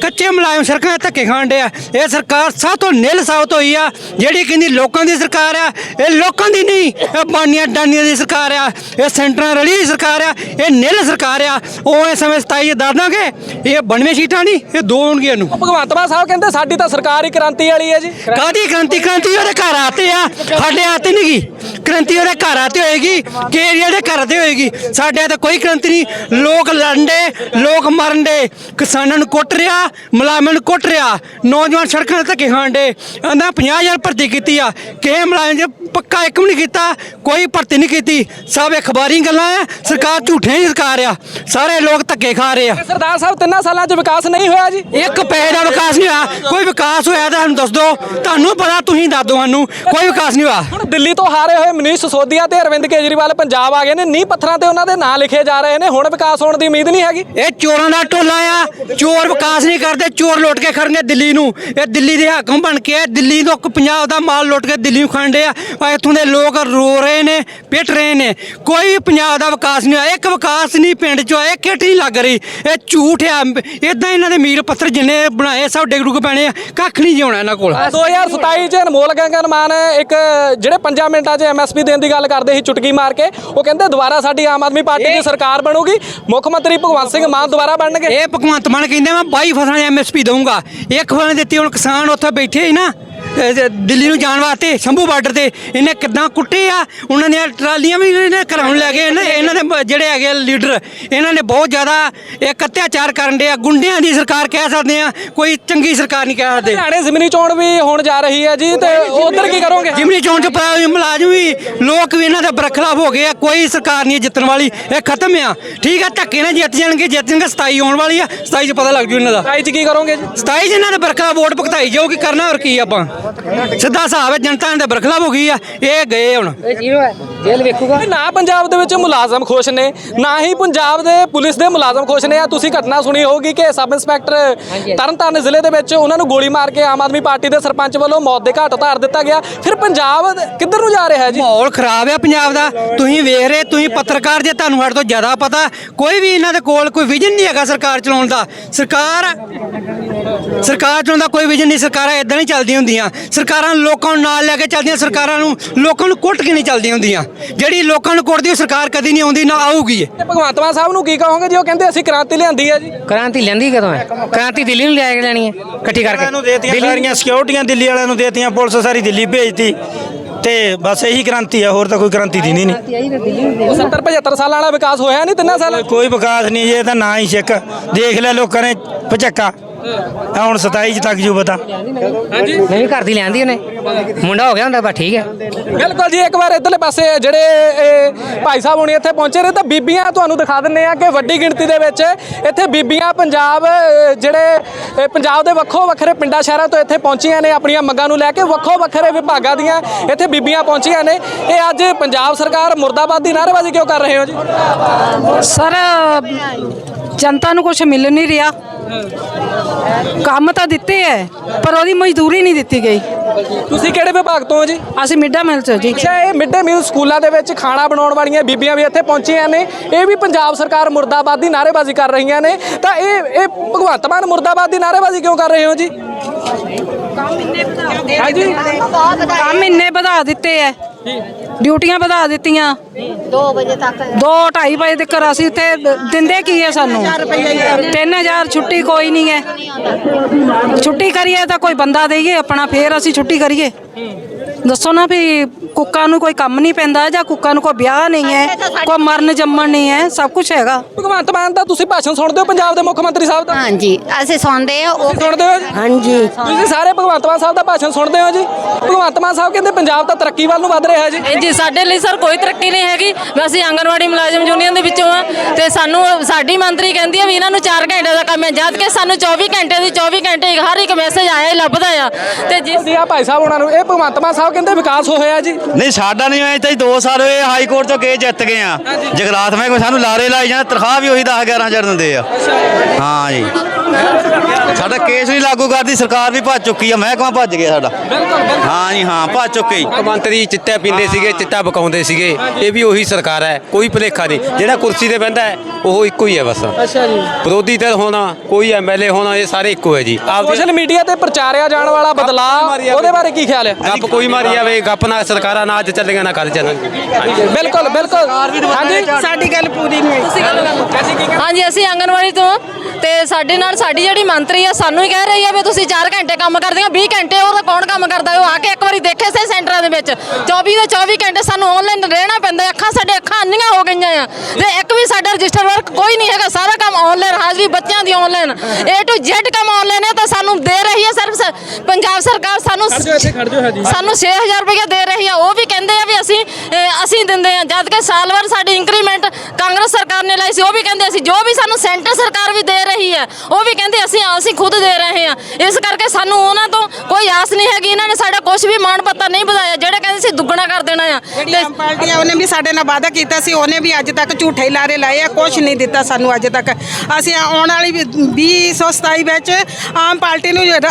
ਕੱਚੇ ਮੁਲਾਜ਼ਮ ਸੜਕਾਂ 'ਤੇ ਧੱਕੇ ਖਾਣ ਡਿਆ ਇਹ ਸਰਕਾਰ ਸਭ ਤੋਂ ਨਿਲ ਸਾਬਤ ਹੋਈ ਆ ਜਿਹੜੀ ਕਹਿੰਦੀ ਲੋਕਾਂ ਦੀ ਸਰਕਾਰ ਆ। ਇਹ ਲੋਕਾਂ ਦੀ ਨਹੀਂ ਇਹ ਬਾਨੀਆਂ ਡਾਨੀਆਂ ਦੀ ਸਰਕਾਰ ਆ। ਇਹ ਸੈਂਟਰਾਂ ਰਲੀ ਦੀ ਸਰਕਾਰ ਆ। ਇਹ ਨਿਲ ਸਰਕਾਰ ਆ। ਉਹ ਇਸ ਸਮੇਂ 27 ਦੱਸ ਦਾਂਗੇ ਇਹ 92 ਸੀਟਾਂ ਨਹੀਂ ਇਹ ਦੋ ਹੋਣਗੀਆਂ ਨੂੰ ਭਗਵੰਤ ਮਾਨ ਸਾਹਿਬ ਕਹਿੰਦੇ ਸਾਡੀ ਤਾਂ ਸਰਕਾਰ ਹੀ ਕ੍ਰਾਂਤੀ ਵਾਲੀ ਹੈ ਜੀ। ਕਾਦੀ ਕ੍ਰਾਂਤੀ? ਕ੍ਰਾਂਤੀ ਉਹਦੇ ਘਰ ਆਤੇ ਆ। ਸਾਡੇ ਆਤੇ ਨਹੀਂ ਗੀ। ਕ੍ਰਾਂਤੀ ਉਹਦੇ ਘਰ ਆਤੇ ਹੋਏਗੀ। ਕੇਰੀਆ ਦੇ ਘਰ ਤੇ ਹੋਏਗੀ। ਸਾਡੇ ਤੇ ਕੋਈ ਕ੍ਰਾਂਤੀ ਨਹੀਂ। ਲੋਕ ਲੜਨਦੇ ਲੋਕ ਮਰਨਦੇ ਕਿਸਾਨਾਂ ਨੂੰ ਕੁੱਟ ਰਿਹਾ, ਮੁਲਾਜ਼ਮਾਂ ਨੂੰ ਕੁੱਟ ਰਿਹਾ। ਨੌਜਵਾਨ ਸੜਕਾਂ ਤੇ ਧੱਕੇ ਖਾਣ ਦੇ ਆਂਦਾ 50000 ਭਰਤੀ ਕੀਤੀ ਆ। ਕਿਸੇ ਮੁਲਾਜ਼ਮ ਪੱਕਾ ਇੱਕ ਵੀ ਨਹੀਂ ਕੀਤਾ ਕੋਈ ਭਰਤੀ ਨਹੀਂ ਕੀਤੀ। ਸਭ ਅਖਬਾਰੀ ਗੱਲਾਂ ਆ ਸਰਕਾਰ ਝੂਠੇ ਦੀ ਸਰਕਾਰ ਆ ਸਾਰੇ ਲੋਕ ਧੱਕੇ ਖਾ ਰਹੇ ਆ। ਸਰਦਾਰ ਸਾਹਿਬ ਤਿੰਨਾਂ ਸਾਲਾਂ 'ਚ ਵਿਕਾਸ ਨਹੀਂ ਹੋਇਆ ਜੀ? ਇੱਕ ਪੈਸੇ ਦਾ ਵਿਕਾਸ ਨਹੀਂ ਹੋਇਆ। ਕੋਈ ਵਿਕਾਸ ਹੋਇਆ ਤਾਂ ਸਾਨੂੰ ਦੱਸ ਦਿਓ। ਤੁਹਾਨੂੰ ਪਤਾ ਤੁਸੀਂ ਦੱਸ ਦਿਓ ਸਾਨੂੰ। ਕੋਈ ਵਿਕਾਸ ਨਹੀਂ ਹੋਇਆ। ਹੁਣ ਦਿੱਲੀ ਤੋਂ ਹਾਰੇ ਹੋਏ ਮਨੀਸ਼ ਸਿਸੋਦੀਆ ਤੇ ਅਰਵਿੰਦ ਕੇਜਰੀਵਾਲ ਪੰਜਾਬ ਆ ਗਏ ਨੇ। ਨੀਂਹ ਪੱਥਰਾਂ ਤੇ ਉਹਨਾਂ ਦੇ ਨਾਂ ਲਿਖੇ ਜਾ ਰਹੇ ਨੇ। ਹੁਣ ਵਿਕਾਸ ਹੋਣ ਦੀ ਉਮੀਦ ਨਹੀਂ ਹੈਗੀ। ਇਹ ਚੋਰਾਂ ਦਾ ਟੋਲਾ ਆ। ਚੋਰ ਵਿਕਾਸ ਨਹੀਂ ਕਰਦੇ ਚੋਰ ਲੁੱਟ ਕੇ ਖੜਨੇ ਦਿੱਲੀ ਨੂੰ। ਇਹ ਦਿੱਲੀ ਦੇ ਹਾਕਮ ਬਣ ਕੇ ਦਿੱਲੀ ਤੋਂ ਪੰਜਾਬ ਦਾ ਮਾਲ ਲੁੱਟ ਕੇ ਦਿੱਲੀ ਨੂੰ ਖਾਂਦੇ ਆ। ਆ ਇੱਥੋਂ ਦੇ ਲੋਕ ਰੋ ਰਹੇ ਨੇ ਪਿੱਟ ਰਹੇ ਨੇ। ਕੋਈ ਵੀ ਪੰਜਾਬ ਦਾ ਵਿਕਾਸ ਨਹੀਂ ਹੋਇਆ। ਇੱਕ ਵਿਕਾਸ ਨਹੀਂ ਪਿੰਡ 'ਚ ਹੋਇਆ ਕਿਟ ਨਹੀਂ ਲੱਗ ਰਹੀ। ਇਹ ਝੂਠ ਆ। ਇਦਾਂ ਇਹਨਾਂ ਦੇ ਮੀਰ ਪੱਥਰ ਜਿੰਨੇ ਬਣਾਏ ਸਭ ਡਿੱਗ ਡੁੱਗ ਪੈਣੇ ਆ। ਕੱਖ ਨਹੀਂ ਜਿਉਣਾ ਇਹਨਾਂ ਕੋਲ। 2027 'ਚ ਅਨਮੋਲ ਗੰਗਨ ਮਾਨ ਇੱਕ ਜਿਹੜੇ 5 ਮਿੰਟਾਂ 'ਚ ਐਮਐਸਪੀ ਦੇਣ ਦੀ ਗੱਲ ਕਰਦੇ ਸੀ ਚੁਟਕੀ ਮਾਰ ਕੇ ਉਹ ਕਹਿੰਦੇ ਦੁਬਾਰਾ ਸਾਡੀ ਆਮ ਆਦਮੀ ਪਾਰਟੀ ਦੀ ਸਰਕਾਰ ਬਣੂਗੀ। ਮੁੱਖ ਮੰਤਰੀ ਭਗਵੰਤ ਸਿੰਘ ਮਾਨ ਦੁਬਾਰਾ ਬਣਨਗੇ। ਇਹ ਭਗਵੰਤ ਮਾਨ ਕਹਿੰਦੇ ਮੈਂ 22 ਫਸਲਾਂ ਐਮਐਸਪੀ ਦਊਂਗਾ। ਇੱਕ ਫਸਲ ਦਿੱਤੀ ਹੁਣ ਕਿਸਾਨ ਉੱਥੇ ਬੈਠੇ ਸੀ ਨਾ। ਦਿੱਲੀ ਨੂੰ ਜਾਣ ਵਾਸਤੇ ਸ਼ੰਭੂ ਬਾਰਡਰ ਤੇ ਇਹਨੇ ਕਿੱਦਾਂ ਕੁੱਟੇ ਆ? ਉਹਨਾਂ ਦੀਆਂ ਟਰਾਲੀਆਂ ਵੀ ਇਹਨੇ ਘਰਾਉਣ ਲੈ ਗਏ। ਇਹਨਾਂ ਇਹਨਾਂ ਦੇ ਬ- ਜਿਹੜੇ ਹੈਗੇ ਲੀਡਰ ਇਹਨਾਂ ਨੇ ਬਹੁਤ ਜ਼ਿਆਦਾ ਇੱਕ ਅਤਿਆਚਾਰ ਕਰਨ ਦੇ ਆ। ਗੁੰਡਿਆਂ ਦੀ ਸਰਕਾਰ ਕਹਿ ਸਕਦੇ ਆ ਕੋਈ ਚੰਗੀ ਸਰਕਾਰ ਨਹੀਂ ਕਹਿ ਸਕਦੇ। ਹਰਿਆਣੇ ਜ਼ਿਮਨੀ ਚੋਣ ਵੀ ਹੋਣ ਜਾ ਰਹੀ ਹੈ ਜੀ ਤੇ ਉਧਰ ਕੀ ਕਰੋਗੇ? ਜਿਮਨੀ ਚੋਣ ਚ ਪਾ- ਮੁਲਾਜ਼ਮ ਵੀ ਲੋਕ ਵੀ ਇਹਨਾਂ ਦੇ ਬਰਖਲਾਫ ਹੋ ਗਏ ਆ। ਕੋਈ ਸਰਕਾਰ ਨਹੀਂ ਹੈ ਜਿੱਤਣ ਵਾਲੀ ਇਹ ਖਤਮ ਆ। ਠੀਕ ਆ ਧੱਕੇ ਨਾਲ ਜਿੱਤ ਜਾਣਗੇ ਜਿੱਤ ਜਾਣਗੇ 27 ਆਉਣ ਵਾਲੀ ਆ। 27 ਚ ਪਤਾ ਲੱਗ ਜੂ ਇਹਨਾਂ ਦਾ। 27 'ਚ ਕੀ ਕਰੋਗੇ ਜੀ? 27 ਚ ਇਹਨਾਂ ਦੇ ਬਰਖਲਾ ਵੋਟ ਭੁਗਤਾਈ ਜਾਊ ਕੀ ਕਰਨਾ ਹੋਰ ਕੀ ਆਪਾਂ? ਸਿੱਧਾ ਹਿਸਾਬ ਹੈ, ਜਨਤਾ ਦੇ ਬਰਖਲਾਫ ਹੋ ਗਈ ਆ, ਇਹ ਗਏ ਹੁਣ। ਇਹ ਜ਼ੀਰੋ ਹੈ। ਜੇਲ੍ਹ ਵੇਖੂਗਾ? ਨਾ ਪੰਜਾਬ ਦੇ ਵਿੱਚ ਮੁਲਾਜ਼ਮ ਖੁਸ਼ ਨੇ ਨਾ ਹੀ ਪੰਜਾਬ ਦੇ ਪੁਲਿਸ ਦੇ ਮੁਲਾਜ਼ਮ ਖੁਸ਼ ਨੇ। ਆ ਤੁਸੀਂ ਘਟਨਾ ਸੁਣੀ ਹੋਊਗੀ ਕਿ ਸਬ ਇੰਸਪੈਕਟਰ ਤਰਨਤਾਰਨ ਜ਼ਿਲ੍ਹੇ ਦੇ ਵਿੱਚ ਉਹਨਾਂ ਨੂੰ ਗੋਲੀ ਮਾਰ ਕੇ ਆਮ ਆਦਮੀ ਪਾਰਟੀ ਦੇ ਸਰਪੰਚ ਵੱਲੋਂ ਮੌਤ ਦੇ ਘਾਟ ਉਤਾਰ ਦਿੱਤਾ ਗਿਆ। ਫਿਰ ਪੰਜਾਬ ਕਿੱਧਰ ਨੂੰ ਜਾ ਰਿਹਾ ਹੈ ਜੀ? ਮਾਹੌਲ ਖਰਾਬ ਆ ਪੰਜਾਬ ਦਾ। ਤੁਸੀਂ ਵੇਖ ਰਹੇ ਤੁਸੀਂ ਪੱਤਰਕਾਰ ਜੇ ਤੁਹਾਨੂੰ ਸਾਡੇ ਤੋਂ ਜ਼ਿਆਦਾ ਪਤਾ ਕੋਈ ਵੀ ਇਹਨਾਂ ਦੇ ਕੋਲ ਕੋਈ ਵਿਜ਼ਨ ਨਹੀਂ ਹੈਗਾ ਸਰਕਾਰ ਚਲਾਉਣ ਦਾ। ਸਰਕਾਰ ਸਰਕਾਰ ਚਲਾਉਣ ਦਾ ਕੋਈ ਵਿਜ਼ਨ ਨਹੀਂ ਸਰਕਾਰਾਂ ਇਦਾਂ ਨਹੀਂ ਚੱਲਦੀਆਂ ਹੁੰਦੀਆਂ। ਸਰਕਾਰਾਂ ਲੋਕਾਂ ਨੂੰ ਨਾਲ ਲੈ ਕੇ ਚੱਲਦੀਆਂ ਸਰਕਾਰਾਂ ਨੂੰ ਲੋਕਾਂ ਨੂੰ ਕੁੱਟ ਕੇ ਨਹੀਂ ਚੱਲਦੀਆਂ ਹੁੰਦੀਆਂ। ਜਿਹੜੀ ਲੋਕਾਂ ਨੂੰ ਕੁੱਟਦੀ ਉਹ ਸਰਕਾਰ ਕਦੀ ਨਹੀਂ ਆਉਂਦੀ ਨਾ ਆਊਗੀ ਇਹ। ਤੇ ਭਗਵੰਤ ਮਾਨ ਸਾਹਿਬ ਨੂੰ ਕੀ ਕਹੋਗੇ ਜੀ? ਉਹ ਕਹਿੰਦੇ ਅਸੀਂ ਕ੍ਰਾਂਤੀ ਲਿਆਂਦੀ ਹੈ ਜੀ। ਕ੍ਰਾਂਤੀ ਲੈਂਦੀ ਕਦੋਂ ਹੈ? ਕ੍ਰਾਂਤੀ ਦਿੱਲੀ ਨੂੰ ਲਿਆ ਕੇ ਲੈਣੀ ਹੈ ਇਕੱਠੀ ਕਰਕੇ। ਨੂੰ ਦੇਤੀਆਂ ਦਿੱਲੀ- ਸਾਰੀਆਂ ਸਿਕਿਉਰਟੀਆਂ ਦਿੱਲੀ ਵਾਲਿਆਂ ਨੂੰ ਦੇਤੀਆਂ ਪੁਲਿਸ ਸਾਰੀ ਦਿੱਲੀ ਭੇਜਤੀ। ਤੇ ਬਸ ਇਹੀ ਕ੍ਰਾਂਤੀ ਆ ਹੋਰ ਤਾਂ ਕੋਈ ਕ੍ਰਾਂਤੀ ਦੀ ਨਹੀਂ 70 75 ਸਾਲਾਂ ਵਾਲਾ ਵਿਕਾਸ ਹੋਇਆ ਨਹੀਂ ਤਿੰਨਾਂ ਸਾਲਾਂ? ਕੋਈ ਵਿਕਾਸ ਨਹੀਂ ਇਹ ਤਾਂ ਨਾ ਹੀ ਸਿੱਖ। ਦੇਖ ਲਿਆ ਲੋਕਾਂ ਨੇ ਪਚੱਕਾ ਆ ਹੁਣ 27 ਚ ਤੱਕ ਜੂ ਪਤਾ। ਨਹੀਂ ਘਰ ਦੀ ਲਿਆਂਦੀ ਉਹਨੇ। ਮੁੰਡਾ ਹੋ ਗਿਆ ਹੁੰਦਾ ਬਸ ਠੀਕ ਹੈ। ਬਿਲਕੁਲ ਜੀ ਇੱਕ ਵਾਰ ਇਧਰਲੇ ਪਾਸੇ ਜਿਹੜੇ ਇਹ ਭਾਈ ਸਾਹਿਬ ਹੁਣੀ ਇੱਥੇ ਪਹੁੰਚੇ ਨੇ ਤਾਂ ਬੀਬੀਆਂ ਤੁਹਾਨੂੰ ਦਿਖਾ ਦਿੰਨੇ ਆ ਕਿ ਵੱਡੀ ਗਿਣਤੀ ਦੇ ਵਿੱਚ ਇੱਥੇ ਬੀਬੀਆਂ ਪੰਜਾਬ ਅ, ਜਿਹੜੇ ਅ, ਪੰਜਾਬ ਦੇ ਵੱਖੋ ਵੱਖਰੇ ਪਿੰਡਾਂ ਸ਼ਹਿਰਾਂ ਤੋਂ ਇੱਥੇ ਪਹੁੰਚੀਆਂ ਨੇ ਆਪਣੀਆਂ ਮੰਗਾਂ ਨੂੰ ਲੈ ਕੇ ਵੱਖੋ ਵੱਖਰੇ ਵਿਭਾਗਾਂ ਦੀਆਂ ਇੱਥੇ ਬੀਬੀਆਂ ਪਹੁੰਚੀਆਂ ਨੇ। ਇਹ ਅੱਜ ਪੰਜਾਬ ਸਰਕਾਰ ਮੁਰਦਾਬਾਦ ਦੀ ਨਾਅਰੇਬਾਜ਼ੀ ਕਿਉਂ ਕਰ ਰਹੇ ਹੋ ਜੀ? ਸਰ ਜਨਤਾ ਨੂੰ ਕੁਝ ਮਿਲ ਨਹੀਂ ਰਿਹਾ। ਕੰਮ ਤਾਂ ਦਿੱਤੇ ਐ ਪਰ ਉਹਦੀ ਮਜ਼ਦੂਰੀ ਨਹੀਂ ਦਿੱਤੀ ਗਈ। ਤੁਸੀਂ ਕਿਹੜੇ ਵਿਭਾਗ ਤੋਂ ਹੋ ਜੀ? ਅਸੀਂ ਮਿੱਡਾ ਮਿਲ ਚ ਜੀ। ਅੱਛਾ ਇਹ ਮਿਡ ਡੇ ਮੀਲ ਸਕੂਲਾਂ ਦੇ ਵਿੱਚ ਖਾਣਾ ਬਣਾਉਣ ਵਾਲੀਆਂ ਬੀਬੀਆਂ ਵੀ ਇੱਥੇ ਪਹੁੰਚੀਆਂ ਨੇ। ਇਹ ਵੀ ਪੰਜਾਬ ਸਰਕਾਰ ਮੁਰਦਾਬਾਦ ਦੀ ਨਾਅਰੇਬਾਜ਼ੀ ਕਰ ਰਹੀਆਂ ਨੇ। ਤਾਂ ਇਹ ਇਹ ਭਗਵੰਤ ਮਾਨ ਮੁਰਦਾਬਾਦ ਦੀ ਨਾਅਰੇਬਾਜ਼ੀ ਕਿਉਂ ਕਰ ਰਹੇ ਹੋ ਜੀ? ਕੰਮ ਇੰਨੇ ਵਧਾ ਦਿੱਤੇ। ਐ। ਡਿਊਟੀਆਂ ਵਧਾ ਦਿੱਤੀਆਂ। 2 ਵਜੇ ਤੱਕ। 2 2:30 ਵਜੇ ਤੱਕ ਅਸੀਂ ਉੱਥੇ ਦਿੰਦੇ ਕੀ ਐ ਸਾਨੂੰ? 3000 ਛੁੱਟੀ ਕੋਈ ਨਹੀਂ ਐ ਛੁੱਟੀ ਕਰੀਏ ਤਾਂ ਕੋਈ ਬੰਦਾ ਦੇਈਏ ਆਪਣਾ ਫੇਰ ਅਸੀਂ ਛੁੱਟੀ ਕਰੀਏ। ਦੱਸੋ ਨਾ ਵੀ ਕੁੱਕਾਂ ਨੂੰ ਕੋਈ ਕੰਮ ਨਹੀਂ ਪੈਂਦਾ ਜਾਂ ਕੁੱਕਾਂ ਨੂੰ ਕੋਈ ਵਿਆਹ ਨਹੀਂ ਹੈ ਕੋਈ ਮਰਨ ਜੰਮਣ ਨਹੀਂ ਹੈ ਸਭ ਕੁਝ ਹੈਗਾ। ਭਗਵੰਤ ਮਾਨ ਦਾ ਤੁਸੀਂ ਭਾਸ਼ਣ ਸੁਣਦੇ ਹੋ ਪੰਜਾਬ ਦੇ ਮੁੱਖ ਮੰਤਰੀ ਸਾਹਿਬ ਦਾ? ਹਾਂਜੀ ਅਸੀਂ ਸੁਣਦੇ ਆ ਉਹ ਸੁਣਦੇ ਹੋ ਜੀ? ਹਾਂਜੀ। ਤੁਸੀਂ ਸਾਰੇ ਭਗਵੰਤ ਮਾਨ ਸਾਹਿਬ ਦਾ ਭਾਸ਼ਣ ਸੁਣਦੇ ਹੋ ਜੀ? ਭਗਵੰਤ ਮਾਨ ਸਾਹਿਬ ਕਹਿੰਦੇ ਪੰਜਾਬ ਤਾਂ ਤਰੱਕੀ ਵੱਲ ਨੂੰ ਵੱਧ ਰਿਹਾ ਜੀ। ਜੀ ਸਾਡੇ ਲਈ ਸਰ ਕੋਈ ਤਰੱਕੀ ਨਹੀਂ ਹੈਗੀ। ਅਸੀਂ ਆਂਗਨਵਾੜੀ ਮੁਲਾਜ਼ਮ ਯੂਨੀਅਨ ਦੇ ਵਿੱਚੋਂ ਆ ਤੇ ਸਾਨੂੰ ਸਾਡੀ ਮੰਤਰੀ ਕਹਿੰਦੀ ਆ ਵੀ ਇਹਨਾਂ ਨੂੰ 4 ਘੰਟੇ ਦਾ ਕੰਮ ਹੈ ਜਦ ਕਿ ਸਾਨੂੰ 24 ਘੰਟੇ ਦੀ 24 ਘੰਟੇ ਹਰ ਇੱਕ ਮੈਸੇਜ ਆਇਆ ਹੀ ਲੱਭਦਾ ਆ। ਤੇ ਜਿਸ ਜੀ ਆ ਭਾਈ ਸਾਹਿਬ ਉਹਨਾਂ ਨੂੰ ਇਹ ਭਗਵੰਤ ਮਾਨ ਸਾਹਿਬ ਕਹਿੰਦੇ ਵਿਕਾਸ ਹੋਇਆ ਜੀ? ਨਹੀਂ ਸਾਡਾ ਨਹੀਂ ਹੋਇਆ ਤਾਂ 2 ਸਾਲ ਹੋਏ ਹਾਈ ਕੋਰਟ ਤੋਂ ਕੇਸ ਜਿੱਤ ਗਏ ਆ। ਜਗਰਾਤ ਮੈਂ ਕੋਈ ਸਾਨੂੰ ਲਾਰੇ ਲਾਈ ਜਾਂਦੇ ਤਨਖਾਹ ਵੀ ਉਹੀ 10 11000 ਦਿੰਦੇ ਆ। ਹਾਂ ਜੀ। ਸਾਡਾ ਕੇਸ ਨਹੀਂ ਲਾਗੂ ਕਰਦੀ ਸਰਕਾਰ ਵੀ ਭੱਜ ਚੁੱਕੀ ਆ ਮਹਿਕਮਾ ਭੱਜ ਗਿਆ ਸਾਡਾ। ਹਾਂ ਜੀ ਹਾਂ ਭੱਜ ਚੁੱਕੀ। ਮੰਤਰੀ ਚਿੱਟਾ ਪੀਂਦੇ ਸੀਗੇ ਚਿੱਟਾ ਬਕਾਉਂਦੇ ਸੀਗੇ ਇਹ ਵੀ ਉਹੀ ਸਰਕਾਰ ਹੈ ਕੋਈ ਭੁਲੇਖਾ ਨਹੀਂ। ਜਿਹੜਾ ਕੁਰਸੀ ਤੇ ਬਹਿੰਦਾ ਹੈ ਉਹ ਇੱਕੋ ਹੀ ਹੈ ਬਸ। ਅੱਛਾ ਜੀ। ਵਿਰੋਧੀ ਧਿਰ ਹੋਣਾ ਕੋਈ ਐਮਐਲਏ ਹੋਣਾ ਇਹ ਸਾਰੇ ਇੱਕੋ ਹੈ ਜੀ। ਸੋਸ਼ਲ ਮੀਡੀਆ ਤੇ ਪ੍ਰਚਾਰਿਆ ਜਾਣ ਵਾਲਾ ਬਦਲਾਅ ਉਹਦੇ ਬਾਰੇ ਕੀ ਖਿਆਲ ਹੈ? ਗੱਪ ਕੋਈ ਮਾਰੀ ਜਾਵੇ ਗੱਪ ਨਾ ਸਰਕਾਰਾਂ ਨਾ ਅੱਜ ਚੱਲੀਆਂ ਨਾ ਕੱਲ ਚੱਲਣਗੇ ਬਿਲਕੁਲ ਬਿਲਕੁਲ। ਹਾਂਜੀ ਸਾਡੀ ਗੱਲ ਪੂਰੀ ਨਹੀਂ ਹੋਈ। ਹਾਂਜੀ ਅਸੀਂ ਆਂਗਨਵਾੜੀ ਤੋਂ। ਤੇ ਸਾਡੇ ਨਾਲ ਸਾਡੀ ਜਿਹੜੀ ਮੰਤਰੀ ਆ ਸਾਨੂੰ ਹੀ ਕਹਿ ਰਹੀ ਆ ਵੀ ਤੁਸੀਂ 4 ਘੰਟੇ ਕੰਮ ਕਰਦੇ ਹੋ 20 ਘੰਟੇ ਹੋਰ ਕੌਣ ਕੰਮ ਕਰਦਾ ਹੈ? ਉਹ ਆ ਕੇ ਇੱਕ ਵਾਰੀ ਦੇਖੇ ਸੇ ਸੈਂਟਰਾਂ ਦੇ ਵਿੱਚ। 24 ਦੇ 24 ਘੰਟੇ ਸਾਨੂੰ ਆਨਲਾਈਨ ਰਹਿਣਾ ਪੈਂਦਾ। ਅੱਖਾਂ ਸਾਡੇ ਅੱਖਾਂ ਅੰਨੀਆਂ ਹੋ ਗਈਆਂ ਆ। ਤੇ ਇੱਕ ਵੀ ਸਾਡਾ ਰਜਿਸਟਰ ਵਰਕ ਕੋਈ ਨਹੀਂ ਹੈਗਾ। ਸਾਰਾ ਕੰਮ ਆਨਲਾਈਨ ਹਾਜ਼ਰੀ ਬੱਚਿਆਂ ਦੀ ਆਨਲਾਈਨ A to Z ਕੰਮ ਆਨਲਾਈਨ ਹੈ ਤਾਂ ਸਾਨੂੰ ਦੇ ਰਹੀ ਹੈ ਸਰਵਿਸ ਪੰਜਾਬ ਸਰਕਾਰ ਸਾਨੂੰ ਇੱਥੇ ਖੜ ਜਾਓ ਹਾਂਜੀ। ਸਾਨੂੰ 6000 ਰੁਪਏ ਦੇ ਰਹੀ ਆ ਉਹ ਵੀ ਕਹਿੰਦੇ ਆ ਵੀ ਅਸੀਂ ਅਹ, ਅਸੀਂ ਦਿੰਦੇ ਆ। ਜਦ ਕਿ ਸਾਲ ਭਰ ਸਾਡੀ ਇੰਕਰੀਮੈਂਟ ਕਾਂਗਰਸ ਸਰਕਾਰ ਨੇ ਲਾਈ ਸੀ ਉਹ ਵੀ ਕਹਿੰਦੇ ਅਸੀਂ ਜੋ ਵੀ ਸਾਨੂੰ ਸੈਂਟਰ ਸਰਕਾਰ ਵੀ ਦੇ ਰਹੀ ਹੈ ਉਹ ਵੀ ਕਹਿੰਦੇ ਅਸੀਂ ਅਸੀਂ ਖੁਦ ਦੇ ਰਹੇ ਹਾਂ ਇਸ ਕਰਕੇ ਸਾਨੂੰ ਉਹਨਾਂ ਤੋਂ ਕੋਈ ਆਸ ਨਹੀਂ ਹੈਗੀ ਇਹਨਾਂ ਨੇ ਸਾਡਾ ਕੁਝ ਵੀ ਮਾਣ ਪੱਤਾ ਨਹੀਂ ਵਧਾਇਆ ਜਿਹੜੇ ਕਹਿੰਦੇ ਸੀ ਦੁੱਗਣਾ ਕਰ ਦੇਣਾ ਆ। ਜਿਹੜੀ ਆਮ ਪਾਰਟੀ ਆ ਉਹਨੇ ਵੀ ਸਾਡੇ ਨਾਲ ਵਾਅਦਾ ਕੀਤਾ ਸੀ ਉਹਨੇ ਵੀ ਅੱਜ ਤੱਕ ਝੂਠੇ ਲਾਰੇ ਲਾਏ ਆ ਕੁਝ ਨਹੀਂ ਦਿੱਤਾ ਸਾਨੂੰ ਅੱਜ ਤੱਕ। ਅਸੀਂ ਆਉਣ ਵਾਲੀ ਵੀ 2027 ਵਿੱਚ ਆਮ ਪਾਰਟੀ ਨੂੰ ਰ-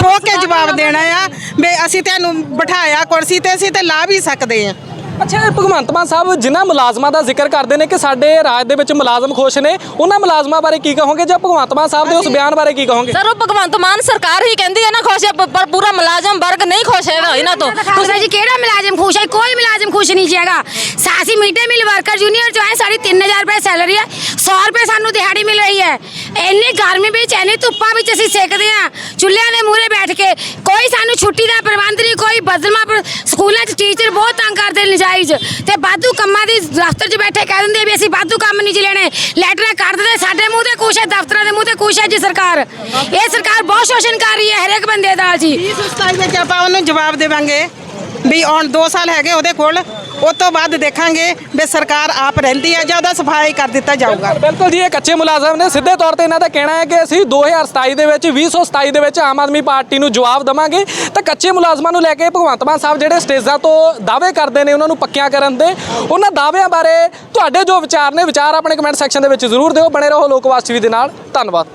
ਠੋਕ ਕੇ ਜਵਾਬ ਦੇਣਾ ਆ, ਵੀ ਅਸੀਂ ਤੁਹਾਨੂੰ ਬਿਠਾਇਆ ਕੁਰਸੀ ਤੇ ਅਸੀਂ ਤੇ ਲਾ ਵੀ ਸਕਦੇ ਆ। ਅੱਛਾ ਭਗਵੰਤ ਮਾਨ ਸਾਹਿਬ ਜਿਨ੍ਹਾਂ ਮੁਲਾਜ਼ਮਾਂ ਦਾ ਜ਼ਿਕਰ ਕਰਦੇ ਨੇ ਕਿ ਸਾਡੇ ਰਾਜ ਦੇ ਵਿੱਚ ਮੁਲਾਜ਼ਮ ਖੁਸ਼ ਨੇ ਉਹਨਾਂ ਮੁਲਾਜ਼ਮਾਂ ਬਾਰੇ ਕੀ ਕਹੋਗੇ ਜਾਂ ਭਗਵੰਤ ਮਾਨ ਸਾਹਿਬ ਦੇ ਉਸ ਬਿਆਨ ਬਾਰੇ ਕੀ ਕਹੋਗੇ? ਸਰ ਉਹ ਭਗਵੰਤ ਮਾਨ ਸਰਕਾਰ ਹੀ ਕਹਿੰਦੀ ਹੈ ਨਾ ਖੁਸ਼ ਹੈ ਪ- ਪਰ ਪੂਰਾ ਮੁਲਾਜ਼ਮ ਵਰਗ ਨਹੀਂ ਖੁਸ਼ ਹੈਗਾ ਇਹਨਾਂ ਤੋਂ। ਤੁਸੀਂ ਜੀ ਕਿਹੜਾ ਮੁਲਾਜ਼ਮ ਖੁਸ਼ ਹੈ? ਕੋਈ ਮੁਲਾਜ਼ਮ ਖੁਸ਼ ਨਹੀਂ ਜੀ ਹੈਗਾ। ਸਾਸੀ mid day meal worker junior ਜੋ ਹੈ ਸਾਡੀ 3000 ਰੁਪਏ ਸੈਲਰੀ ਹੈ 100 ਰੁਪਏ ਸਾਨੂੰ ਦਿਹਾੜੀ ਮਿਲ ਰਹੀ ਹੈ। ਇੰਨੀ ਗਰਮੀ ਵਿੱਚ ਇੰਨੀ ਧੁੱਪਾਂ ਵਿੱਚ ਅਸੀਂ ਸੇਕਦੇ ਆ ਚੁੱਲ੍ਹਿਆਂ ਦੇ ਮੂਹਰੇ ਬੈਠ ਕੇ। ਕੋਈ ਸਾਨੂੰ ਛੁੱਟੀ ਦਾ ਪ੍ਰਬੰਧ ਨਹੀਂ ਕੋਈ ਬਦਲਮਾ ਸਕੂਲਾਂ 'ਚ ਟੀਚਰ ਬਹੁਤ ਤੰਗ ਕਰਦੇ ਨੇ ਨਜਾਇਜ਼ ਤੇ ਬਾਦੂ ਕੰਮਾਂ ਦੀ ਦਫ਼ਤਰ 'ਚ ਬੈਠੇ ਕਹਿ ਦਿੰਦੇ ਵੀ ਅਸੀਂ ਬਾਦੂ ਕੰਮ ਨਹੀਂ ਜੀ ਲੈਣੇ। ਲੈਟਰਾਂ ਕੱਢ ਦਿੰਦੇ ਸਾਡੇ ਮੂੰਹ ਤੇ ਕੁਛ ਹੈ ਦਫ਼ਤਰਾਂ ਦੇ ਮੂੰਹ ਤੇ ਕੁਛ ਹੈ ਜੀ ਸਰਕਾਰ। ਇਹ ਸਰਕਾਰ ਬਹੁਤ ਸ਼ੋਸ਼ਣ ਕਰ ਰਹੀ ਹੈ ਹਰੇਕ ਬੰਦੇ ਦਾ ਜੀ। 2027 ਵਿੱਚ ਆਪਾਂ ਉਹਨੂੰ ਜਵਾਬ ਦੇਵਾਂਗੇ? ਵੀ ਹੁਣ 2 ਸਾਲ ਹੈਗੇ ਉਹਦੇ ਕੋਲ ਉਸ ਤੋਂ ਬਾਅਦ ਦੇਖਾਂਗੇ ਵੀ ਸਰਕਾਰ ਆਪ ਰਹਿੰਦੀ ਹੈ ਜਾਂ ਉਹਦਾ ਸਫ਼ਾਈ ਕਰ ਦਿੱਤਾ ਜਾਊਗਾ। ਬਿਲਕੁਲ ਜੀ, ਇਹ ਕੱਚੇ ਮੁਲਾਜ਼ਮ ਨੇ ਸਿੱਧੇ ਤੌਰ ਤੇ ਇਹਨਾਂ ਦਾ ਕਹਿਣਾ ਹੈ ਕਿ ਅਸੀਂ 2027 ਦੇ ਵਿੱਚ 2027 ਦੇ ਵਿੱਚ ਆਮ ਆਦਮੀ ਪਾਰਟੀ ਨੂੰ ਜਵਾਬ ਦਵਾਂਗੇ। ਤਾਂ ਕੱਚੇ ਮੁਲਾਜ਼ਮਾਂ ਨੂੰ ਲੈ ਕੇ ਭਗਵੰਤ ਮਾਨ ਸਾਹਿਬ ਜਿਹੜੇ ਸਟੇਜਾਂ ਤੋਂ ਦਾਅਵੇ ਕਰਦੇ ਨੇ ਉਹਨਾਂ ਨੂੰ ਪੱਕਿਆਂ ਕਰਨ ਦੇ, ਉਹਨਾਂ ਦਾਅਵਿਆਂ ਬਾਰੇ ਤੁਹਾਡੇ ਜੋ ਵਿਚਾਰ ਨੇ, ਵਿਚਾਰ ਆਪਣੇ ਕਮੈਂਟ ਸੈਕਸ਼ਨ ਦੇ ਵਿੱਚ ਜ਼ਰੂਰ ਦਿਓ। ਬਣੇ ਰਹੋ ਲੋਕਵਾਸ ਟੀਵੀ ਦੇ ਨਾਲ। ਧੰਨਵਾਦ।